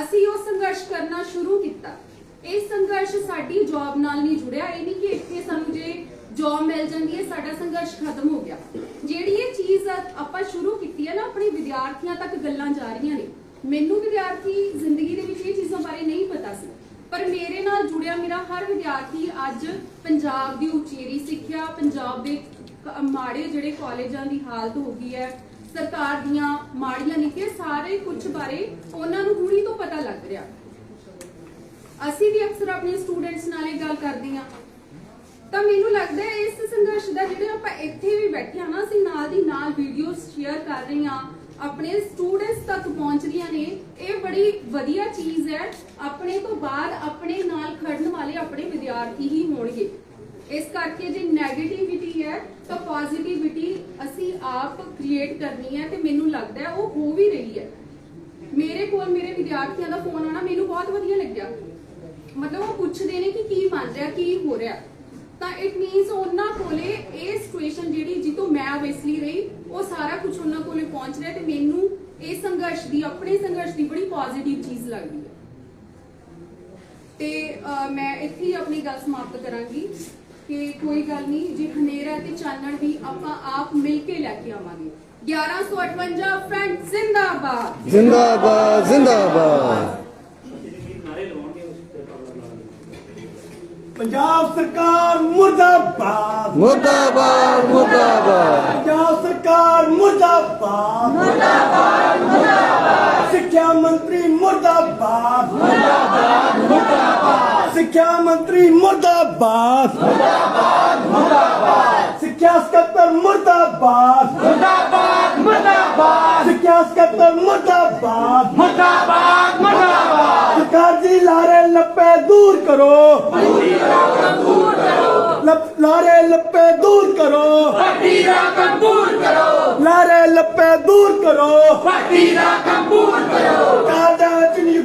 S4: ਅਸੀਂ ਉਹ ਸੰਘਰਸ਼ ਕਰਨਾ ਸ਼ੁਰੂ ਕੀਤਾ। ਇਹ ਸੰਘਰਸ਼ ਸਾਡੀ ਜੌਬ ਨਾਲ ਨਹੀਂ ਜੁੜਿਆ। ਇਹ ਨਹੀਂ ਕਿ ਇੱਥੇ ਸਾਨੂੰ ਜੇ ਜੌਬ ਮਿਲ ਜਾਂਦੀ ਹੈ, ਸਾਡਾ ਸੰਘਰਸ਼ ਖਤਮ ਹੋ ਗਿਆ। ਜਿਹੜੀ ਇਹ ਚੀਜ਼ ਆਪਾਂ ਸ਼ੁਰੂ ਕੀਤੀ ਹੈ ਨਾ, ਆਪਣੇ ਵਿਦਿਆਰਥੀਆਂ ਤੱਕ ਗੱਲਾਂ ਜਾ ਰਹੀਆਂ ਨੇ। ਮੈਨੂੰ ਵਿਦਿਆਰਥੀ ਜ਼ਿੰਦਗੀ ਦੇ ਵਿੱਚ ਇਹ ਚੀਜ਼ਾਂ ਬਾਰੇ ਨਹੀਂ ਪਤਾ ਸੀ। ਪਰ ਮੇਰੇ ਨਾਲ ਜੁੜਿਆ ਮੇਰਾ ਹਰ ਵਿਦਿਆਰਥੀ ਅੱਜ ਪੰਜਾਬ ਦੀ ਉਚੇਰੀ ਸਿੱਖਿਆ, ਪੰਜਾਬ ਦੇ ਮਾੜੇ ਜਿਹੜੇ ਕਾਲਜਾਂ ਦੀ ਹਾਲਤ ਹੋ ਗਈ ਹੈ ਸਰਕਾਰ ਦੀਆਂ ਮਾੜੀਆਂ ਨੀਤੀਆਂ ਸਾਰੇ ਕੁਝ ਬਾਰੇ ਉਹਨਾਂ ਨੂੰ ਹੁਣੀ ਤੋਂ ਪਤਾ ਲੱਗ ਰਿਹਾ। ਅਸੀਂ ਵੀ ਅਕਸਰ ਆਪਣੇ ਸਟੂਡੈਂਟਸ ਨਾਲ ਇਹ ਗੱਲ ਕਰਦੇ ਹਾਂ। ਤਾਂ ਮੈਨੂੰ ਲੱਗਦਾ ਹੈ ਇਸ ਸੰਘਰਸ਼ ਦਾ ਜਿਹੜੇ ਆਪਾਂ ਇੱਥੇ ਵੀ ਬੈਠੇ ਆ ਨਾ, ਅਸੀਂ ਨਾਲ ਦੀ ਨਾਲ ਵੀਡੀਓਜ਼ ਸ਼ੇਅਰ ਕਰ ਰਹੇ ਹਾਂ, ਆਪਣੇ ਸਟੂਡੈਂਟਸ ਤੱਕ ਪਹੁੰਚ ਰਹੀਆਂ ਨੇ। ਇਹ ਬੜੀ ਵਧੀਆ ਚੀਜ਼ ਹੈ, ਆਪਣੇ ਤੋਂ ਬਾਅਦ ਆਪਣੇ ਨਾਲ ਖੜਨ ਵਾਲੇ ਆਪਣੇ ਵਿਦਿਆਰਥੀ ਹੀ ਹੋਣਗੇ। ਇਸ ਕਰਕੇ ਜੇ ਨੈਗੇਟਿਵਿਟੀ ਹੈ, ਤਾਂ ਪੋਜ਼ਿਟਿਵਿਟੀ ਅਸੀਂ ਆਪ ਕ੍ਰੀਏਟ ਕਰਨੀ ਹੈ ਤੇ ਮੈਨੂੰ ਲੱਗਦਾ ਹੈ ਉਹ ਹੋ ਵੀ ਰਹੀ ਹੈ। ਮੇਰੇ ਕੋਲ ਮੇਰੇ ਵਿਦਿਆਰਥੀਆਂ ਦਾ ਫੋਨ ਆਣਾ ਮੈਨੂੰ ਬਹੁਤ ਵਧੀਆ ਲੱਗਿਆ। ਮਤਲਬ ਉਹ ਪੁੱਛਦੇ ਨੇ ਕਿ ਕੀ ਬਣ ਰਿਹਾ, ਕੀ ਹੋ ਰਿਹਾ। ਤਾਂ ਇਟ ਮੀਨਸ ਉਹਨਾਂ ਕੋਲੇ ਇਹ ਸਿਚੁਏਸ਼ਨ ਜਿਹੜੀ ਜਿੱਤੋਂ ਮੈਂ ਆਬਵੀਅਸਲੀ ਰਹੀ, ਉਹ ਸਾਰਾ ਕੁਝ ਉਹਨਾਂ ਕੋਲੇ ਪਹੁੰਚ ਰਿਹਾ ਤੇ ਮੈਨੂੰ ਇਹ ਸੰਘਰਸ਼ ਦੀ, ਆਪਣੇ ਸੰਘਰਸ਼ ਦੀ ਬੜੀ ਪੋਜ਼ਿਟਿਵ ਚੀਜ਼ ਲੱਗਦੀ ਹੈ। ਤੇ ਮੈਂ ਇੱਥੇ ਹੀ ਆਪਣੀ ਗੱਲ ਸਮਾਪਤ ਕਰਾਂਗੀ। ਕਿ ਕੋਈ ਗੱਲ ਨਹੀਂ ਜੇ ਹਨੇਰਾ ਤੇ ਚਾਨਣ ਵੀ ਆਪਾਂ ਆਪ ਮਿਲ ਕੇ ਲੈ ਕੇ ਆਵਾਂਗੇ। 1158 ਫਰੈਂਡ ਜ਼ਿੰਦਾਬਾਦ।
S5: ਜ਼ਿੰਦਾਬਾਦ ਜ਼ਿੰਦਾਬਾਦ।
S2: ਪੰਜਾਬ ਸਰਕਾਰ ਮੁਰਦਾਬਾਦ।
S5: ਮੁਰਦਾਬਾਦ ਮੁਰਦਾਬਾਦ।
S2: ਪੰਜਾਬ ਸਰਕਾਰ ਮੁਰਦਾਬਾਦ। ਮੁਰਦਾਬਾਦ ਮੁਰਦਾਬਾਦ। ਸਿੱਖਿਆ ਮੰਤਰੀ ਮੁਰਦਾਬਾਦ। ਮੁਰਦਾਬਾਦ ਮੁਰਦਾਬਾਦ। ਸਿੱਖਿਆ ਮੰਤਰੀ ਮੁਰਦਾਬਾਦ। ਮੁਰਦਾਬਾਦ ਮੁਰਦਾਬਾਦ। ਸਿੱਖਿਆ ਸਕੱਤਰ ਮੁਰਦਾਬਾਦ। ਮੁਰਦਾਬਾਦ ਮੁਰਦਾਬਾਦ। ਸਿੱਖਿਆ ਸਕੱਤਰ ਮੁਰਦਾਬਾਦ। ਮੁਰਦਾਬਾਦ ਮੁਰਦਾਬਾਦ। ਸਰਕਾਰ ਜੀ ਲਾਰੇ ਲੱਪੇ ਦੂਰ ਕਰੋ। ਲੱਪ- ਲਾਰੇ ਲੱਪੇ ਦੂਰ ਕਰੋ।
S6: ਪੱਟੀ ਦਾ ਕੰਬੂਰ ਕਰੋ।
S2: ਲਾਰੇ ਲੱਪੇ ਦੂਰ ਕਰੋ।
S6: ਪੱਟੀ ਦਾ ਕੰਬੂਰ ਕਰੋ।
S2: ਕਾਲਜਾਂ ਵਿੱਚ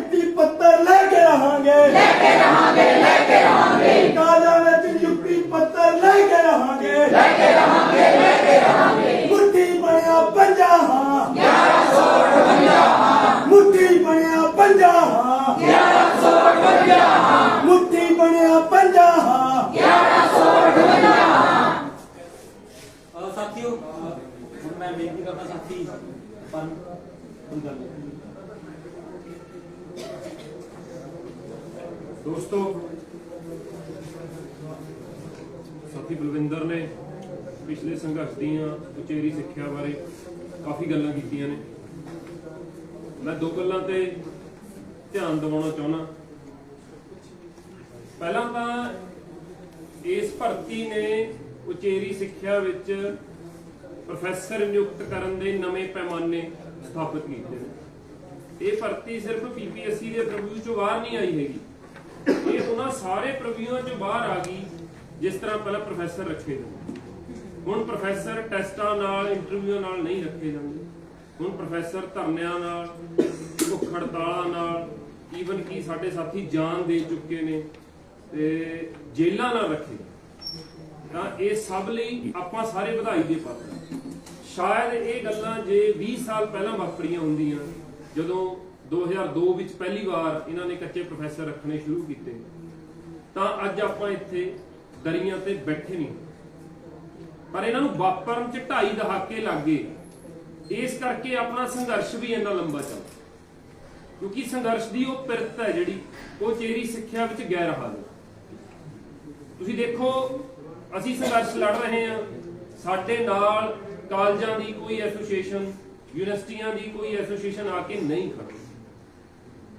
S2: ਲੈ ਕੇ ਰਹਾਂਗੇ ਲੈ ਕੇ ਰਹਾਂਗੇ। ਕਾਲਜਾਂ ਵਿੱਚ ਨਿਯੁਕਤੀ ਪੱਤਰ ਲੈ ਕੇ ਰਹਾਂਗੇ। ਲੈ ਕੇ ਰਹਾਂਗੇ ਲੈ ਕੇ ਰਹਾਂਗੇ। ਮੁੱਠੀ ਬਣਿਆ ਪੰਜਾਹਾਂ 1158 ਮੁੱਠੀ ਬਣਿਆ ਪੰਜਾਹਾਂ 1158 ਮੁੱਠੀ ਬਣਿਆ ਪੰਜਾਹਾਂ
S1: ਅਹ ਸਾਥੀਓ ਅਹ ਹੁਣ ਮੈਂ ਬੇਨਤੀ ਕਰਦਾ ਸਾਥੀ ਕੋਈ ਗੱਲ
S7: ਦੋਸਤੋ, ਸਾਥੀ ਬਲਵਿੰਦਰ ਨੇ ਪਿਛਲੇ ਸੰਘਰਸ਼ ਦੀਆਂ ਉਚੇਰੀ ਸਿੱਖਿਆ ਬਾਰੇ ਕਾਫੀ ਗੱਲਾਂ ਕੀਤੀਆਂ ਨੇ। ਮੈਂ ਦੋ ਗੱਲਾਂ ਤੇ ਧਿਆਨ ਦਿਵਾਉਣਾ ਚਾਹੁੰਦਾ। ਪਹਿਲਾਂ ਤਾਂ ਇਸ ਭਰਤੀ ਨੇ ਉਚੇਰੀ ਸਿੱਖਿਆ ਵਿੱਚ ਪ੍ਰੋਫੈਸਰ ਨਿਯੁਕਤ ਕਰਨ ਦੇ ਨਵੇਂ ਪੈਮਾਨੇ ਸਥਾਪਿਤ ਕੀਤੇ ਨੇ। ਇਹ ਭਰਤੀ ਸਿਰਫ ਪੀਪੀਐਸਸੀ ਦੇ ਪ੍ਰਵਿਊ ਚੋਂ ਬਾਹਰ ਨਹੀਂ ਆਈ ਹੈਗੀ। ਇਹ ਉਹਨਾਂ ਸਾਰੇ ਪ੍ਰਵਿਊਆਂ ਚੋਂ ਬਾਹਰ ਆ ਗਈ, ਜਿਸ ਤਰ੍ਹਾਂ ਪਹਿਲਾਂ ਪ੍ਰੋਫੈਸਰ ਰੱਖੇ ਜਾਂਦੇ। ਹੁਣ ਪ੍ਰੋਫੈਸਰ ਟੈਸਟਾਂ ਨਾਲ ਇੰਟਰਵਿਊਆਂ ਨਾਲ ਨਹੀਂ ਰੱਖੇ ਜਾਂਦੇ। ਹੁਣ ਪ੍ਰੋਫੈਸਰ ਧਰਨਿਆਂ ਨਾਲ, ਭੁੱਖ ਹੜਤਾਲਾਂ ਨਾਲ ਈਵਨ ਕਿ ਸਾਡੇ ਸਾਥੀ ਜਾਨ ਦੇ ਚੁੱਕੇ ਨੇ ਤੇ ਜੇਲਾਂ ਨਾਲ ਰੱਖੇ। ਤਾਂ ਇਹ ਸਭ ਲਈ ਆਪਾਂ ਸਾਰੇ ਵਧਾਈ ਦੇ ਪਾਤਰ ਸ਼ਾਇਦ ਇਹ ਗੱਲਾਂ ਜੇ 20 ਸਾਲ ਪਹਿਲਾਂ ਵਾਪਰੀਆਂ ਹੁੰਦੀਆਂ, ਜਦੋਂ 2002 ਵਿੱਚ ਪਹਿਲੀ ਵਾਰ ਇਹਨਾਂ ਨੇ ਕੱਚੇ ਪ੍ਰੋਫੈਸਰ ਰੱਖਣੇ ਸ਼ੁਰੂ ਕੀਤੇ। ਤਾਂ ਅੱਜ ਆਪਾਂ ਇੱਥੇ ਦਰੀਆਂ ਤੇ ਬੈਠੇ ਨਹੀਂ ਪਰ ਇਹਨਾਂ ਨੂੰ ਵਾਪਰਨ ਚ ਢਾਈ ਦਹਾਕੇ ਲੱਗ ਗਏ। ਇਸ ਕਰਕੇ ਆਪਣਾ ਸੰਘਰਸ਼ ਵੀ ਇੰਨਾ ਲੰਬਾ ਚੱਲ ਕਿਉਂਕਿ ਸੰਘਰਸ਼ ਦੀ ਉਹ ਪਿਰਤ ਹੈ ਜਿਹੜੀ, ਉਹ ਚੇਰੀ ਸਿੱਖਿਆ ਵਿੱਚ ਗੈਰ ਹਾਜ਼ਰ ਤੁਸੀਂ ਦੇਖੋ, ਅਸੀਂ ਸੰਘਰਸ਼ ਲੜ ਰਹੇ ਹਾਂ। ਸਾਡੇ ਨਾਲ ਕਾਲਜਾਂ ਦੀ ਕੋਈ ਐਸੋਸੀਏਸ਼ਨ ਯੂਨੀਵਰਸਿਟੀਆਂ ਦੀ ਕੋਈ ਐਸੋਸੀਏਸ਼ਨ ਆ ਕੇ ਨਹੀਂ ਖੜੀ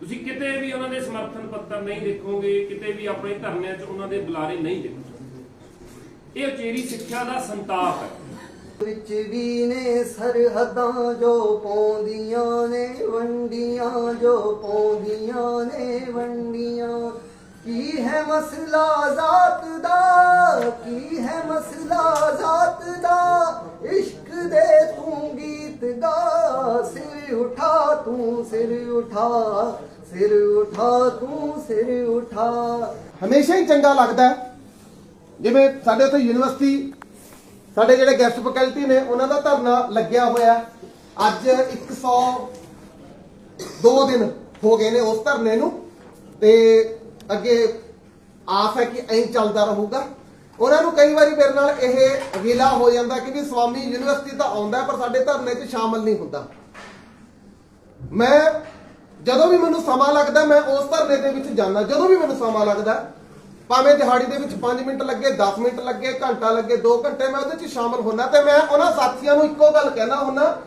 S7: ਤੁਸੀਂ ਕਿਤੇ ਵੀ ਉਹਨਾਂ ਦੇ ਸਮਰਥਨ ਪੱਤਰ ਨਹੀਂ ਦੇਖੋਗੇ, ਕਿਤੇ ਵੀ ਆਪਣੇ ਧਰਨਿਆਂ 'ਚ ਉਹਨਾਂ ਦੇ ਬੁਲਾਰੇ ਨਹੀਂ ਦੇਖੋਗੇ। ਇਹ ਉਚੇਰੀ ਸਿੱਖਿਆ ਦਾ ਸੰਤਾਪ ਹੈ।
S5: ਵਿੱਚ ਵੀ ਨੇ ਸਰਹੱਦਾਂ ਜੋ ਪਾਉਂਦੀਆਂ ਨੇ, ਵੰਡੀਆਂ ਜੋ ਪਾਉਂਦੀਆਂ ਨੇ, ਵੰਡੀਆਂ ਕੀ ਹੈ ਮਸਲਾ ਜ਼ਾਤ ਦਾ? ਕੀ ਹੈ ਮਸਲਾ ਜ਼ਾਤ ਦਾ? ਇਸ਼ਕ ਦੇ ਤੂੰ ਗੀਤ ਗਾ, ਸਿਰ ਉਠਾ ਤੂੰ, ਸਿਰ ਉਠਾ ਸਿਰ ਉਠਾ ਤੂੰ, ਸਿਰ ਉਠਾ।
S8: ਹਮੇਸ਼ਾ ਹੀ ਚੰਗਾ ਲੱਗਦਾ ਜਿਵੇਂ ਸਾਡੇ ਉੱਥੇ ਯੂਨੀਵਰਸਿਟੀ, ਸਾਡੇ ਜਿਹੜੇ ਗੈਸਟ ਫੈਕਲਟੀ ਨੇ, ਉਹਨਾਂ ਦਾ ਧਰਨਾ ਲੱਗਿਆ ਹੋਇਆ ਹੈ। ਅੱਜ 102 ਦਿਨ ਹੋ ਗਏ ਨੇ ਉਸ ਧਰਨੇ ਨੂੰ, ਤੇ ਅੱਗੇ ਆਸ ਹੈ ਕਿ ਐਂ ਚੱਲਦਾ ਰਹੂਗਾ। ਉਹਨਾਂ ਨੂੰ ਕਈ ਵਾਰੀ ਮੇਰੇ ਨਾਲ ਇਹ ਅਗੇਲਾ ਹੋ ਜਾਂਦਾ ਕਿ ਵੀ ਸਵਾਮੀ ਯੂਨੀਵਰਸਿਟੀ ਤਾਂ ਆਉਂਦਾ, ਪਰ ਸਾਡੇ ਧਰਨੇ 'ਚ ਸ਼ਾਮਲ ਨਹੀਂ ਹੁੰਦਾ। ਮੈਂ ਜਦੋਂ ਵੀ ਮੈਨੂੰ ਸਮਾਂ ਲੱਗਦਾ, ਮੈਂ ਉਸ ਧਰਨੇ ਦੇ ਵਿੱਚ ਜਾਂਦਾ। ਜਦੋਂ ਵੀ ਮੈਨੂੰ ਸਮਾਂ ਲੱਗਦਾ, ਭਾਵੇਂ ਦਿਹਾੜੀ ਦੇ ਵਿੱਚ 5 ਮਿੰਟ ਲੱਗੇ 10 ਮਿੰਟ ਲੱਗੇ, ਘੰਟਾ ਲੱਗੇ 2 ਘੰਟੇ, ਮੈਂ ਉਹਦੇ 'ਚ ਸ਼ਾਮਲ ਹੁੰਦਾ। ਤੇ ਮੈਂ ਉਹਨਾਂ ਸਾਥੀਆਂ ਨੂੰ ਇੱਕੋ ਗੱਲ ਕਹਿਣਾ ਹੁੰਦਾ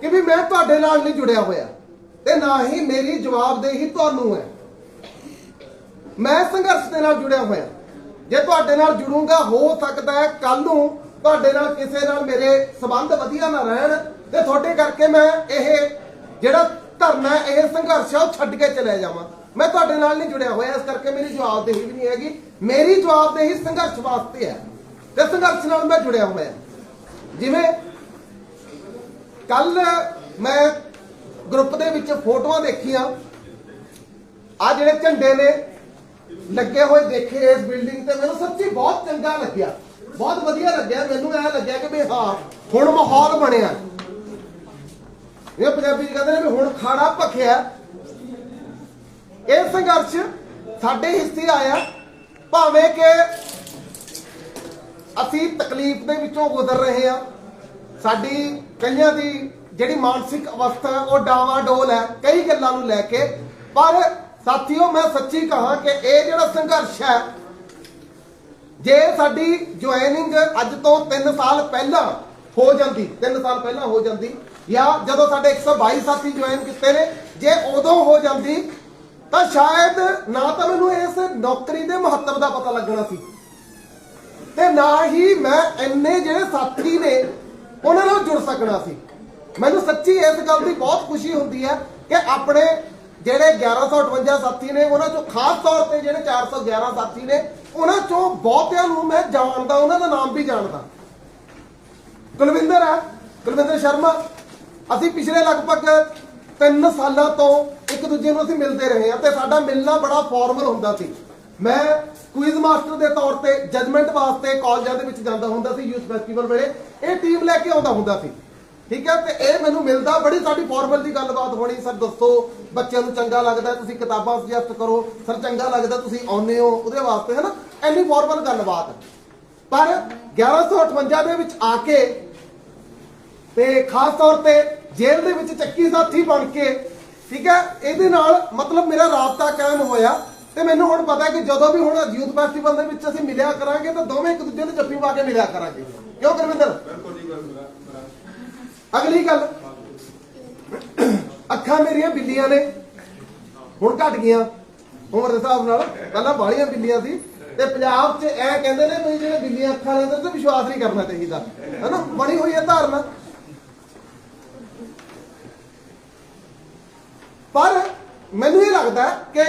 S8: ਕਿ ਵੀ ਮੈਂ ਤੁਹਾਡੇ ਨਾਲ ਨਹੀਂ ਜੁੜਿਆ ਹੋਇਆ। ਤੇ ਨਾ ਹੀ ਮੇਰੀ ਜਵਾਬਦੇਹੀ ਤੁਹਾਨੂੰ ਹੈ। ਮੈਂ ਸੰਘਰਸ਼ ਦੇ ਨਾਲ ਜੁੜਿਆ ਹੋਇਆ। ਜੇ ਤੁਹਾਡੇ ਨਾਲ ਜੁੜੂੰਗਾ, ਹੋ ਸਕਦਾ ਹੈ ਕੱਲ ਨੂੰ ਤੁਹਾਡੇ ਨਾਲ ਕਿਸੇ ਨਾਲ ਮੇਰੇ ਸਬੰਧ ਵਧੀਆ ਨਾ ਰਹਿਣ ਤੇ ਤੁਹਾਡੇ ਕਰਕੇ ਮੈਂ ਇਹ ਜਿਹੜਾ ਧਰਨਾ ਇਹ ਸੰਘਰਸ਼ ਆ ਉਹ ਛੱਡ ਕੇ ਚਲੇ ਜਾਵਾਂ। ਮੈਂ ਤੁਹਾਡੇ ਨਾਲ ਨਹੀਂ ਜੁੜਿਆ ਹੋਇਆ, ਇਸ ਕਰਕੇ ਮੇਰੀ ਜਵਾਬਦੇਹੀ ਵੀ ਨਹੀਂ ਹੈਗੀ। ਮੇਰੀ ਜਵਾਬਦੇਹੀ ਸੰਘਰਸ਼ ਵਾਸਤੇ ਹੈ ਤੇ ਸੰਘਰਸ਼ ਨਾਲ ਮੈਂ ਜੁੜਿਆ ਹੋਇਆ। ਜਿਵੇਂ ਕੱਲ ਮੈਂ ਗਰੁੱਪ ਦੇ ਵਿੱਚ ਫੋਟੋਆਂ ਦੇਖੀਆਂ। ਆ ਜਿਹੜੇ ਝੰਡੇ ਨੇ ਲੱਗੇ ਹੋਏ ਦੇਖੇ ਇਸ ਬਿਲਡਿੰਗ ਤੇ ਮੈਨੂੰ ਸੱਚੀ ਬਹੁਤ ਚੰਗਾ ਲੱਗਿਆ। ਬਹੁਤ ਵਧੀਆ ਲੱਗਿਆ। ਮੈਨੂੰ ਐ ਲੱਗਿਆ ਕਿ ਵੀ ਹਾਂ ਹੁਣ ਮਾਹੌਲ ਬਣਿਆ। ਇਹ ਪੰਜਾਬੀ ਚ ਕਹਿੰਦੇ ਨੇ ਵੀ ਹੁਣ ਖਾੜਾ ਭਖਿਆ। ਇਹ ਸੰਘਰਸ਼ ਸਾਡੇ ਹਿੱਸੇ ਆਇਆ। ਭਾਵੇਂ ਕਿ ਅਸੀਂ ਤਕਲੀਫ ਦੇ ਵਿੱਚੋਂ ਗੁਜ਼ਰ ਰਹੇ ਹਾਂ। ਸਾਡੀ ਕਈਆਂ ਦੀ ਜਿਹੜੀ ਮਾਨਸਿਕ ਅਵਸਥਾ ਹੈ, ਉਹ ਡਾਵਾਡੋਲ ਹੈ ਕਈ ਗੱਲਾਂ ਨੂੰ ਲੈ ਕੇ। ਪਰ ਸਾਥੀਓ, ਮੈਂ ਸੱਚੀ ਕਹਾਂ ਕਿ ਇਹ ਜਿਹੜਾ ਸੰਘਰਸ਼ ਹੈ, ਜੇ ਸਾਡੀ ਜੁਆਇਨਿੰਗ ਅੱਜ ਤੋਂ 3 ਸਾਲ ਪਹਿਲਾਂ ਹੋ ਜਾਂਦੀ 3 ਸਾਲ ਪਹਿਲਾਂ ਹੋ ਜਾਂਦੀ, ਜਾਂ ਜਦੋਂ ਸਾਡੇ 122 ਸਾਥੀ ਜੁਆਇਨ ਕੀਤੇ ਨੇ, ਜੇ ਉਦੋਂ ਹੋ ਜਾਂਦੀ, ਤਾਂ ਸ਼ਾਇਦ ਨਾ ਤਾਂ ਮੈਨੂੰ ਇਸ ਨੌਕਰੀ ਦੇ ਮਹੱਤਵ ਦਾ ਪਤਾ ਲੱਗਣਾ ਸੀ। ਤੇ ਨਾ ਹੀ ਮੈਂ ਇੰਨੇ ਜਿਹੜੇ ਸਾਥੀ ਨੇ, ਉਹਨਾਂ ਨਾਲ ਜੁੜ ਸਕਣਾ ਸੀ। ਮੈਨੂੰ ਸੱਚੀ ਇਸ ਗੱਲ ਦੀ ਬਹੁਤ ਖੁਸ਼ੀ ਹੁੰਦੀ ਹੈ ਕਿ ਆਪਣੇ ਜਿਹੜੇ 1158 ਸਾਥੀ ਨੇ, ਉਹਨਾਂ ਚੋਂ ਖਾਸ ਤੌਰ ਤੇ ਜਿਹੜੇ 411 ਸਾਥੀ ਨੇ, ਉਹਨਾਂ ਚੋਂ ਬਹੁਤਿਆਂ ਨੂੰ ਮੈਂ ਜਾਣਦਾ, ਉਹਨਾਂ ਦਾ ਨਾਮ ਵੀ ਜਾਣਦਾ। ਕੁਲਵਿੰਦਰ ਹੈ, ਕੁਲਵਿੰਦਰ ਸ਼ਰਮਾ। ਅਸੀਂ ਪਿਛਲੇ ਲਗਭਗ 3 ਸਾਲਾਂ ਤੋਂ ਇੱਕ ਦੂਜੇ ਨੂੰ ਅਸੀਂ ਮਿਲਦੇ ਰਹੇ ਹਾਂ ਤੇ ਸਾਡਾ ਮਿਲਣਾ ਬੜਾ ਫਾਰਮਲ ਹੁੰਦਾ ਸੀ। ਮੈਂ ਕੁਇਜ਼ ਮਾਸਟਰ ਦੇ ਤੌਰ ਤੇ ਜਜਮੈਂਟ ਵਾਸਤੇ ਕਾਲਜਾਂ ਦੇ ਵਿੱਚ ਜਾਂਦਾ ਹੁੰਦਾ ਸੀ, ਯੂਥ ਫੈਸਟੀਵਲ ਵੇਲੇ। ਇਹ ਟੀਮ ਲੈ ਕੇ ਆਉਂਦਾ ਹੁੰਦਾ ਸੀ। ਠੀਕ ਹੈ, ਤੇ ਇਹ ਮੈਨੂੰ ਮਿਲਦਾ, ਬੜੀ ਸਾਡੀ ਫਾਰਮਲ ਦੀ ਗੱਲਬਾਤ ਹੋਣੀ, ਸਰ ਦੱਸੋ, ਬੱਚਿਆਂ ਨੂੰ ਚੰਗਾ ਲੱਗਦਾ ਤੁਸੀਂ ਕਿਤਾਬਾਂ ਸੁਜੈਸਟ ਕਰੋ, ਸਰ ਚੰਗਾ ਲੱਗਦਾ ਤੁਸੀਂ ਆਉਂਦੇ ਹੋ, ਉਹਦੇ ਵਾਸਤੇ ਹੈ ਨਾ ਐਨੀ ਫਾਰਮਲ ਗੱਲਬਾਤ। ਪਰ 1158 ਦੇ ਵਿੱਚ ਆ ਕੇ, ਤੇ ਖਾਸ ਤੌਰ ਤੇ ਜੇਲ੍ਹ ਦੇ ਵਿੱਚ ਚੱਕੀ ਸਾਥੀ ਬਣ ਕੇ, ਠੀਕ ਹੈ, ਇਹਦੇ ਨਾਲ ਮਤਲਬ ਮੇਰਾ ਰਾਬਤਾ ਕਾਇਮ ਹੋਇਆ, ਤੇ ਮੈਨੂੰ ਹੁਣ ਪਤਾ ਕਿ ਜਦੋਂ ਵੀ ਹੁਣ ਯੂਥ ਫੈਸਟੀਵਲ ਦੇ ਵਿੱਚ ਅਸੀਂ ਮਿਲਿਆ ਕਰਾਂਗੇ, ਤਾਂ ਦੋਵੇਂ ਇੱਕ ਦੂਜੇ ਨੂੰ ਜੱਫੀ ਪਾ ਕੇ ਮਿਲਿਆ ਕਰਾਂਗੇ। ਕਿਉਂ ਗੁਰਵਿੰਦਰ? ਅਗਲੀ ਗੱਲ। ਅੱਖਾਂ ਮੇਰੀਆਂ ਬਿੱਲੀਆਂ ਨੇ। ਹੁਣ ਘਟ ਗਈਆਂ। ਉਮਰ ਦੇ ਹਿਸਾਬ ਨਾਲ। ਪਹਿਲਾਂ ਬਾਹਲੀਆਂ ਬਿੱਲੀਆਂ ਸੀ। ਤੇ ਪੰਜਾਬ 'ਚ ਐ ਕਹਿੰਦੇ ਨੇ ਵੀ ਜਿਹੜੇ ਬਿੱਲੀਆਂ ਅੱਖਾਂ ਨੇ, ਤੇ ਵਿਸ਼ਵਾਸ ਨਹੀਂ ਕਰਨਾ ਚਾਹੀਦਾ। ਹਨਾ? ਬਣੀ ਹੋਈ ਹੈ ਧਾਰਨਾ। ਪਰ ਮੈਨੂੰ ਇਹ ਲੱਗਦਾ ਕਿ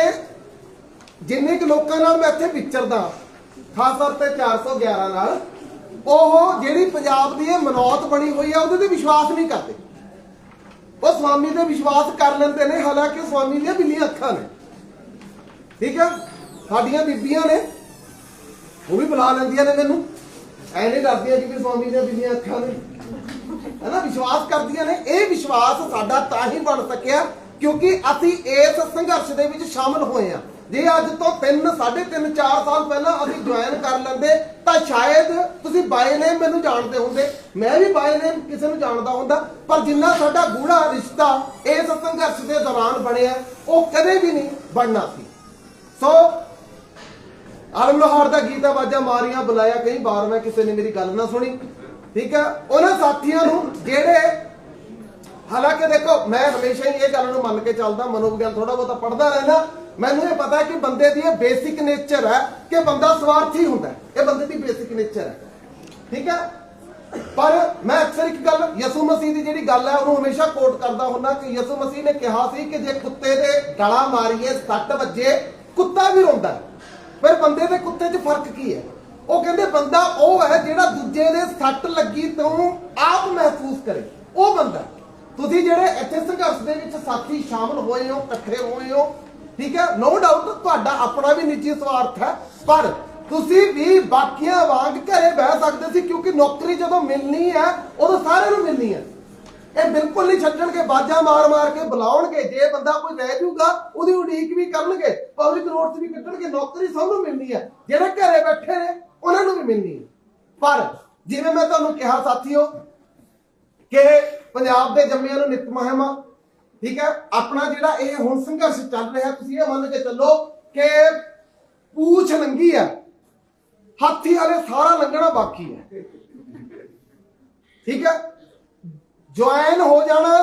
S8: ਜਿੰਨੇ ਕੁ ਲੋਕਾਂ ਨਾਲ ਮੈਂ ਇੱਥੇ ਵਿਚਰਦਾ, ਖਾਸ ਤੌਰ ਤੇ 411 ਨਾਲ ਉਹ ਜਿਹੜੀ ਪੰਜਾਬ ਦੀ ਇਹ ਮਨੌਤ ਬਣੀ ਹੋਈ ਆ, ਉਹਦੇ ਤੇ ਵਿਸ਼ਵਾਸ ਨਹੀਂ ਕਰਦੇ। ਉਹ ਸਵਾਮੀ ਤੇ ਵਿਸ਼ਵਾਸ ਕਰ ਲੈਂਦੇ ਨੇ, ਹਾਲਾਂਕਿ ਸਵਾਮੀ ਦੀਆਂ ਬਿੱਲੀਆਂ ਅੱਖਾਂ ਨੇ। ਠੀਕ ਹੈ ਸਾਡੀਆਂ ਬੀਬੀਆਂ ਨੇ। ਉਹ ਵੀ ਬੁਲਾ ਲੈਂਦੀਆਂ ਨੇ ਮੈਨੂੰ। ਐ ਨਹੀਂ ਡਰਦੀਆਂ ਕਿ ਵੀ ਸਵਾਮੀ ਦੀਆਂ ਬਿੱਲੀਆਂ ਅੱਖਾਂ ਨੇ। ਹਨਾ? ਵਿਸ਼ਵਾਸ ਕਰਦੀਆਂ ਨੇ। ਇਹ ਵਿਸ਼ਵਾਸ ਸਾਡਾ ਤਾਂ ਹੀ ਬਣ ਸਕਿਆ, ਕਿਉਂਕਿ ਅਸੀਂ ਇਸ ਸੰਘਰਸ਼ ਦੇ ਵਿੱਚ ਸ਼ਾਮਲ ਹੋਏ ਆ। ਜੇ ਅੱਜ ਤੋਂ 3 3.5 4 ਸਾਲ ਪਹਿਲਾਂ ਅਸੀਂ ਜੁਆਇਨ ਕਰ ਲੈਂਦੇ, ਤਾਂ ਸ਼ਾਇਦ ਤੁਸੀਂ ਬਾਏ ਨੇਮ ਮੈਨੂੰ ਜਾਣਦੇ ਹੁੰਦੇ। ਮੈਂ ਵੀ ਬਾਏ ਨੇਮ ਕਿਸੇ ਨੂੰ ਜਾਣਦਾ ਹੁੰਦਾ, ਪਰ ਜਿੰਨਾ ਸਾਡਾ ਗੂੜਾ ਰਿਸ਼ਤਾ ਇਸ ਸੰਘਰਸ਼ ਦੇ ਦੌਰਾਨ ਬਣਿਆ, ਉਹ ਕਦੇ ਵੀ ਨਹੀਂ ਬਣਨਾ ਸੀ। ਸੋ ਆਲਮ ਲਾਹੌਰ ਦਾ ਗੀਤ ਆਵਾਜ਼ਾਂ ਮਾਰੀਆਂ, ਬੁਲਾਇਆ ਕਈ ਵਾਰ, ਮੈਂ ਕਿਸੇ ਨੇ ਮੇਰੀ ਗੱਲ ਨਾ ਸੁਣੀ। ਠੀਕ ਹੈ ਉਹਨਾਂ ਸਾਥੀਆਂ ਨੂੰ ਜਿਹੜੇ, ਹਾਲਾਂਕਿ ਦੇਖੋ, ਮੈਂ ਹਮੇਸ਼ਾ ਹੀ ਇਹ ਗੱਲ ਨੂੰ ਮੰਨ ਕੇ ਚੱਲਦਾ, ਮਨੋਵਿਗਿਆਨ ਥੋੜਾ ਬਹੁਤਾ ਪੜ੍ਹਦਾ ਰਹਿਣਾ ਮੈਨੂੰ ਇਹ ਪਤਾ ਕਿ ਬੰਦੇ ਦੀ ਇਹ ਬੇਸਿਕ ਨੇਚਰ ਹੈ ਕਿ ਬੰਦਾ ਸਵਾਰਥੀ ਹੁੰਦਾ ਇਹ ਬੰਦੇ ਦੀ ਬੇਸਿਕ ਨੇਚਰ ਹੈ। ਠੀਕ ਹੈ? ਪਰ ਮੈਂ ਅਕਸਰ ਇੱਕ ਗੱਲ ਯਿਸੂ ਮਸੀਹ ਦੀ ਜਿਹੜੀ ਗੱਲ ਹੈ, ਉਹਨੂੰ ਹਮੇਸ਼ਾ ਕੋਟ ਕਰਦਾ ਹੁੰਦਾ ਕਿ ਯਿਸੂ ਮਸੀਹ ਨੇ ਕਿਹਾ ਸੀ ਕਿ ਜੇ ਕੁੱਤੇ ਦੇ ਗਲਾ ਮਾਰੀਏ, ਸੱਟ ਵੱਜੇ, ਕੁੱਤਾ ਵੀ ਰੋਂਦਾ ਹੈ। ਪਰ ਬੰਦੇ ਤੇ ਕੁੱਤੇ 'ਚ ਫ਼ਰਕ ਕੀ ਹੈ? ਉਹ ਕਹਿੰਦੇ, ਬੰਦਾ ਉਹ ਹੈ ਜਿਹੜਾ ਦੂਜੇ ਦੇ ਸੱਟ ਲੱਗੀ ਤੋਂ ਆਪ ਮਹਿਸੂਸ ਕਰੇ। ਉਹ ਬੰਦਾ ਤੁਸੀਂ ਜਿਹੜੇ ਇੱਥੇ ਸੰਘਰਸ਼ ਦੇ ਵਿੱਚ ਸਾਥੀ ਸ਼ਾਮਲ ਹੋਏ ਹੋ, ਇਕੱਠੇ ਹੋਏ ਹੋ ਠੀਕ ਹੈ? ਨੋ ਡਾਊਟ ਤੁਹਾਡਾ ਆਪਣਾ ਵੀ ਨਿੱਜੀ ਸਵਾਰਥ ਹੈ, ਪਰ ਤੁਸੀਂ ਵੀ ਬਾਕੀਆਂ ਵਾਂਗ ਘਰੇ ਬਹਿ ਸਕਦੇ ਸੀ ਕਿਉਂਕਿ ਨੌਕਰੀ ਜਦੋਂ ਮਿਲਣੀ ਹੈ, ਉਦੋਂ ਸਾਰਿਆਂ ਨੂੰ ਮਿਲਣੀ ਹੈ। ਇਹ ਬਿਲਕੁਲ ਨਹੀਂ ਛੱਡਣਗੇ, ਬਾਜ਼ਾ ਮਾਰ ਮਾਰ ਕੇ ਬੁਲਾਉਣਗੇ, ਜੇ ਬੰਦਾ ਕੋਈ ਰਹਿ ਜਾਊਗਾ, ਉਹਦੀ ਉਡੀਕ ਵੀ ਕਰਨਗੇ ਪਬਲਿਕ ਨੋਟਸ ਵੀ ਕੱਢਣਗੇ, ਨੌਕਰੀ ਸਭ ਨੂੰ ਮਿਲਣੀ ਹੈ। ਜਿਹੜੇ ਘਰੇ ਬੈਠੇ ਨੇ, ਉਹਨਾਂ ਨੂੰ ਵੀ ਮਿਲਣੀ ਹੈ। ਪਰ ਜਿਵੇਂ ਮੈਂ ਤੁਹਾਨੂੰ ਕਿਹਾ, ਸਾਥੀਓ, ਕਿ ਪੰਜਾਬ ਦੇ ਜੰਮਿਆਂ ਨੂੰ ਨਿਤ ਮਹਿਮਾ ਠੀਕ ਹੈ? ਆਪਣਾ ਜਿਹੜਾ ਇਹ ਹੁਣ ਸੰਘਰਸ਼ ਚੱਲ ਰਿਹਾ, ਤੁਸੀਂ ਇਹ ਮੰਨ ਕੇ ਚੱਲੋ ਕਿ ਪੂਛ ਲੰਗੀ ਆ ਹਾਥੀ ਵਾਲੇ ਸਾਰਾ ਲੰਘਣਾ ਬਾਕੀ ਹੈ। ਠੀਕ ਹੈ? ਜੁਆਇਨ ਹੋ ਜਾਣਾ,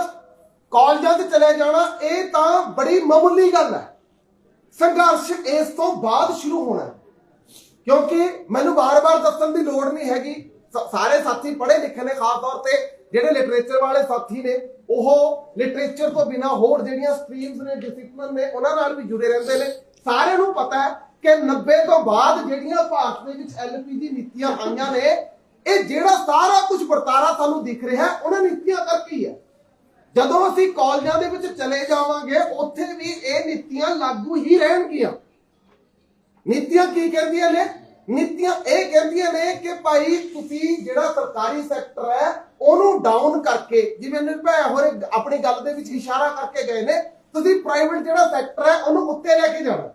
S8: ਕਾਲਜਾਂ 'ਚ ਚਲੇ ਜਾਣਾ, ਇਹ ਤਾਂ ਬੜੀ ਮਾਮੂਲੀ ਗੱਲ ਹੈ। ਸੰਘਰਸ਼ ਇਸ ਤੋਂ ਬਾਅਦ ਸ਼ੁਰੂ ਹੋਣਾ ਕਿਉਂਕਿ ਮੈਨੂੰ ਬਾਰ-ਬਾਰ ਦੱਸਣ ਦੀ ਲੋੜ ਨਹੀਂ ਹੈਗੀ। ਸਾਰੇ ਸਾਥੀ ਪੜ੍ਹੇ ਲਿਖੇ ਨੇ ਖਾਸ ਤੌਰ ਤੇ। ਜਿਹੜੇ ਲਿਟਰੇਚਰ ਵਾਲੇ ਸਾਥੀ ਨੇ, ਉਹ ਲਿਟਰੇਚਰ ਤੋਂ ਬਿਨਾ ਹੋਰ ਜਿਹੜੀਆਂ ਸਟਰੀਮਸ ਨੇ ਡਿਸਪਲਿਨ ਨੇ, ਉਹਨਾਂ ਨਾਲ ਵੀ ਜੁੜੇ ਰਹਿੰਦੇ ਨੇ। ਸਾਰਿਆਂ ਨੂੰ ਪਤਾ ਹੈ ਕਿ 90 ਤੋਂ ਬਾਅਦ ਜਿਹੜੀਆਂ ਭਾਰਤ ਦੇ ਵਿੱਚ ਐਲਪੀਜੀ ਨੀਤੀਆਂ ਆਈਆਂ ਨੇ, ਇਹ ਜਿਹੜਾ ਸਾਰਾ ਕੁਝ ਵਰਤਾਰਾ ਸਾਨੂੰ ਦਿਖ ਰਿਹਾ, ਉਹਨਾਂ ਨੀਤੀਆਂ ਕਰਕੇ ਹੀ ਹੈ? ਜਦੋਂ ਅਸੀਂ ਕਾਲਜਾਂ ਦੇ ਵਿੱਚ ਚਲੇ ਜਾਵਾਂਗੇ, ਉੱਥੇ ਵੀ ਇਹ ਨੀਤੀਆਂ ਲਾਗੂ ਹੀ ਰਹਿਣਗੀਆਂ। ਨੀਤੀਆਂ ਕੀ ਕਹਿੰਦੀਆਂ ਨੇ? ਨੀਤੀਆਂ ਇਹ ਕਹਿੰਦੀਆਂ ਨੇ ਕਿ ਭਾਈ ਤੁਸੀਂ ਜਿਹੜਾ ਸਰਕਾਰੀ ਸੈਕਟਰ ਹੈ ਉਹਨੂੰ ਡਾਊਨ ਕਰਕੇ, ਜਿਵੇਂ ਨਿਰਭੈ ਹੋਰੇ ਆਪਣੀ ਗੱਲ ਦੇ ਵਿੱਚ ਇਸ਼ਾਰਾ ਕਰਕੇ ਗਏ ਨੇ, ਤੁਸੀਂ ਪ੍ਰਾਈਵੇਟ ਜਿਹੜਾ ਸੈਕਟਰ ਹੈ, ਉਹਨੂੰ ਉੱਤੇ ਲੈ ਕੇ ਜਾਣਾ।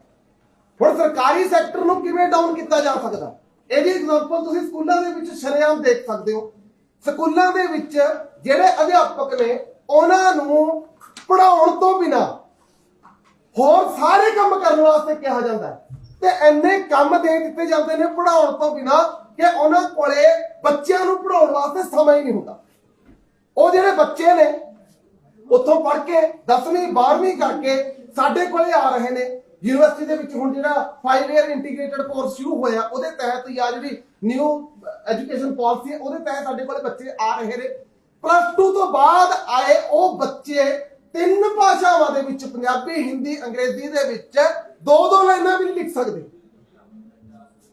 S8: ਹੁਣ ਸਰਕਾਰੀ ਸੈਕਟਰ ਨੂੰ ਕਿਵੇਂ ਡਾਊਨ ਕੀਤਾ ਜਾ ਸਕਦਾ? ਇਹਦੀ ਐਗਜ਼ਾਮਪਲ ਤੁਸੀਂ ਸਕੂਲਾਂ ਦੇ ਵਿੱਚ ਸ਼ਰੇਆਮ ਦੇਖ ਸਕਦੇ ਹੋ। ਸਕੂਲਾਂ ਦੇ ਵਿੱਚ ਜਿਹੜੇ ਅਧਿਆਪਕ ਨੇ, ਉਹਨਾਂ ਨੂੰ ਪੜਾਉਣ ਤੋਂ ਬਿਨਾ ਹੋਰ ਸਾਰੇ ਕੰਮ ਕਰਨ ਵਾਸਤੇ ਕਿਹਾ ਜਾਂਦਾ ਤੇ ਐਨੇ ਕੰਮ ਦੇ ਦਿੱਤੇ ਜਾਂਦੇ ਨੇ ਪੜਾਉਣ ਤੋਂ ਬਿਨਾ ਕਿ ਉਹਨਾਂ ਕੋਲੇ ਬੱਚਿਆਂ ਨੂੰ ਪੜਾਉਣ ਵਾਸਤੇ ਸਮਾਂ ਹੀ ਨਹੀਂ ਹੁੰਦਾ। ਉਹ ਜਿਹੜੇ ਬੱਚੇ ਨੇ, ਉੱਥੋਂ ਪੜ੍ਹ ਕੇ 10ਵੀਂ 12ਵੀਂ ਕਰਕੇ ਸਾਡੇ ਕੋਲੇ ਆ ਰਹੇ ਨੇ। ਯੂਨੀਵਰਸਿਟੀ ਦੇ ਵਿੱਚ ਹੁਣ ਜਿਹੜਾ 5 ਇਅਰ ਇੰਟੀਗ੍ਰੇਟਡ ਕੋਰਸ ਸ਼ੁਰੂ ਹੋਇਆ, ਉਹਦੇ ਤਹਿਤ ਜਾਂ ਜਿਹੜੀ ਨਿਊ ਐਜੂਕੇਸ਼ਨ ਪਾਲਿਸੀ ਹੈ, ਉਹਦੇ ਤਹਿਤ ਸਾਡੇ ਕੋਲੇ ਬੱਚੇ ਆ ਰਹੇ ਨੇ। ਪਲੱਸ 2 ਤੋਂ ਬਾਅਦ ਆਏ ਉਹ ਬੱਚੇ ਤਿੰਨ ਭਾਸ਼ਾਵਾਂ ਦੇ ਵਿੱਚ, ਪੰਜਾਬੀ, ਹਿੰਦੀ, ਅੰਗਰੇਜ਼ੀ ਦੇ ਵਿੱਚ ਦੋ ਦੋ ਲਾਈਨਾਂ ਵੀ ਲਿਖ ਸਕਦੇ।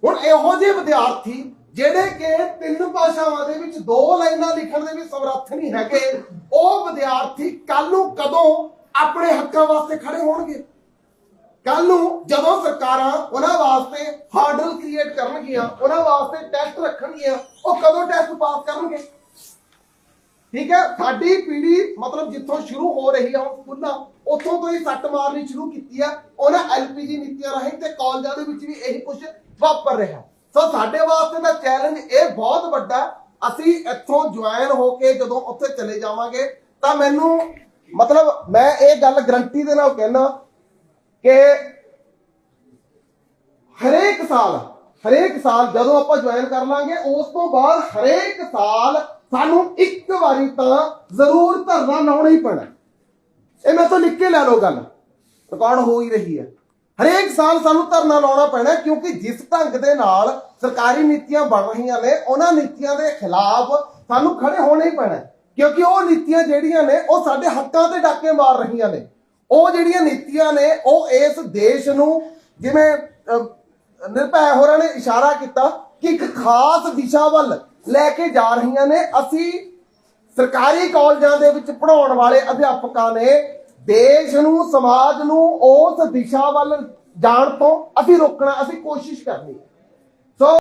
S8: ਹੁਣ ਇਹੋ ਜਿਹੇ ਵਿਦਿਆਰਥੀ ਜਿਹੜੇ ਕਿ ਤਿੰਨ ਭਾਸ਼ਾਵਾਂ ਦੇ ਵਿੱਚ ਦੋ ਲਾਈਨਾਂ ਲਿਖਣ ਦੇ ਵੀ ਸਮਰੱਥ ਨਹੀਂ ਹੈਗੇ, ਉਹ ਵਿਦਿਆਰਥੀ ਕੱਲ ਨੂੰ ਕਦੋਂ ਆਪਣੇ ਹੱਕਾਂ ਵਾਸਤੇ ਖੜੇ ਹੋਣਗੇ? ਕੱਲ ਨੂੰ ਜਦੋਂ ਸਰਕਾਰਾਂ ਉਹਨਾਂ ਵਾਸਤੇ ਹਾਰਡਲ ਕ੍ਰੀਏਟ ਕਰਨਗੀਆਂ, ਉਹਨਾਂ ਵਾਸਤੇ ਟੈਸਟ ਰੱਖਣਗੀਆਂ, ਉਹ ਕਦੋਂ ਟੈਸਟ ਪਾਸ ਕਰਨਗੇ? ਠੀਕ ਹੈ? ਸਾਡੀ ਪੀੜ੍ਹੀ ਮਤਲਬ ਜਿੱਥੋਂ ਸ਼ੁਰੂ ਹੋ ਰਹੀ ਹੈ ਹੁਣ ਸਕੂਲਾਂ ਉੱਥੋਂ ਤੋਂ ਹੀ ਸੱਟ ਮਾਰਨੀ ਸ਼ੁਰੂ ਕੀਤੀ ਆ। ਉਹਨਾਂ ਐਲਪੀਜੀ ਨੀਤੀਆਂ ਰਾਹੀਂ ਤੇ ਕਾਲਜਾਂ ਦੇ ਵਿੱਚ ਵੀ ਇਹੀ ਕੁਝ ਵਾਪਰ ਰਿਹਾ। ਸੋ ਸਾਡੇ ਵਾਸਤੇ ਦਾ ਚੈਲੰਜ ਇਹ ਬਹੁਤ ਵੱਡਾ। ਅਸੀਂ ਇੱਥੋਂ ਜੁਆਇਨ ਹੋ ਕੇ ਜਦੋਂ ਉੱਥੇ ਚਲੇ ਜਾਵਾਂਗੇ, ਤਾਂ ਮੈਨੂੰ ਮਤਲਬ ਮੈਂ ਇਹ ਗੱਲ ਗਰੰਟੀ ਦੇ ਨਾਲ ਕਹਿਣਾ ਕਿ ਹਰੇਕ ਸਾਲ ਹਰੇਕ ਸਾਲ ਜਦੋਂ ਆਪਾਂ ਜੁਆਇਨ ਕਰ ਲਾਂਗੇ, ਉਸ ਤੋਂ ਬਾਅਦ ਹਰੇਕ ਸਾਲ ਸਾਨੂੰ ਇੱਕ ਵਾਰੀ ਤਾਂ ਜ਼ਰੂਰ ਧਰਨਾ ਲਾਉਣਾ ਹੀ ਪੈਣਾ। ਇਹ ਮੈਂ ਤੋਂ ਲਿਖ ਕੇ ਲੈ ਲਓ ਗੱਲ। ਰਿਕਾਰਡ ਹੋ ਹੀ ਰਹੀ ਹੈ। ਹਰੇਕ ਸਾਲ ਸਾਨੂੰ ਧਰਨਾ ਲਾਉਣਾ ਪੈਣਾ, ਕਿਉਂਕਿ ਜਿਸ ਢੰਗ ਦੇ ਨਾਲ ਸਰਕਾਰੀ ਨੀਤੀਆਂ ਬਣ ਰਹੀਆਂ ਨੇ, ਉਹਨਾਂ ਨੀਤੀਆਂ ਦੇ ਖਿਲਾਫ ਸਾਨੂੰ ਖੜੇ ਹੋਣਾ ਹੀ ਪੈਣਾ ਕਿਉਂਕਿ ਉਹ ਨੀਤੀਆਂ ਜਿਹੜੀਆਂ ਨੇ, ਉਹ ਸਾਡੇ ਹੱਕਾਂ ਤੇ ਡਾਕੇ ਮਾਰ ਰਹੀਆਂ ਨੇ। ਉਹ ਜਿਹੜੀਆਂ ਨੀਤੀਆਂ ਨੇ, ਉਹ ਇਸ ਦੇਸ਼ ਨੂੰ ਜਿਵੇਂ ਨਿਰਭੈ ਹੋਰਾਂ ਨੇ ਇਸ਼ਾਰਾ ਕੀਤਾ ਕਿ ਇੱਕ ਖਾਸ ਦਿਸ਼ਾ ਵੱਲ ਲੈ ਕੇ ਜਾ ਰਹੀਆਂ ਨੇ। ਅਸੀਂ ਸਰਕਾਰੀ ਕਾਲਜਾਂ ਦੇ ਵਿੱਚ ਪੜਾਉਣ ਵਾਲੇ ਅਧਿਆਪਕਾਂ ਨੇ ਦੇਸ਼ ਨੂੰ, ਸਮਾਜ ਨੂੰ ਉਸ ਦਿਸ਼ਾ ਵੱਲ ਜਾਣ ਤੋਂ ਅਸੀਂ ਰੋਕਣਾ, ਅਸੀਂ ਕੋਸ਼ਿਸ਼ ਕਰਨੀ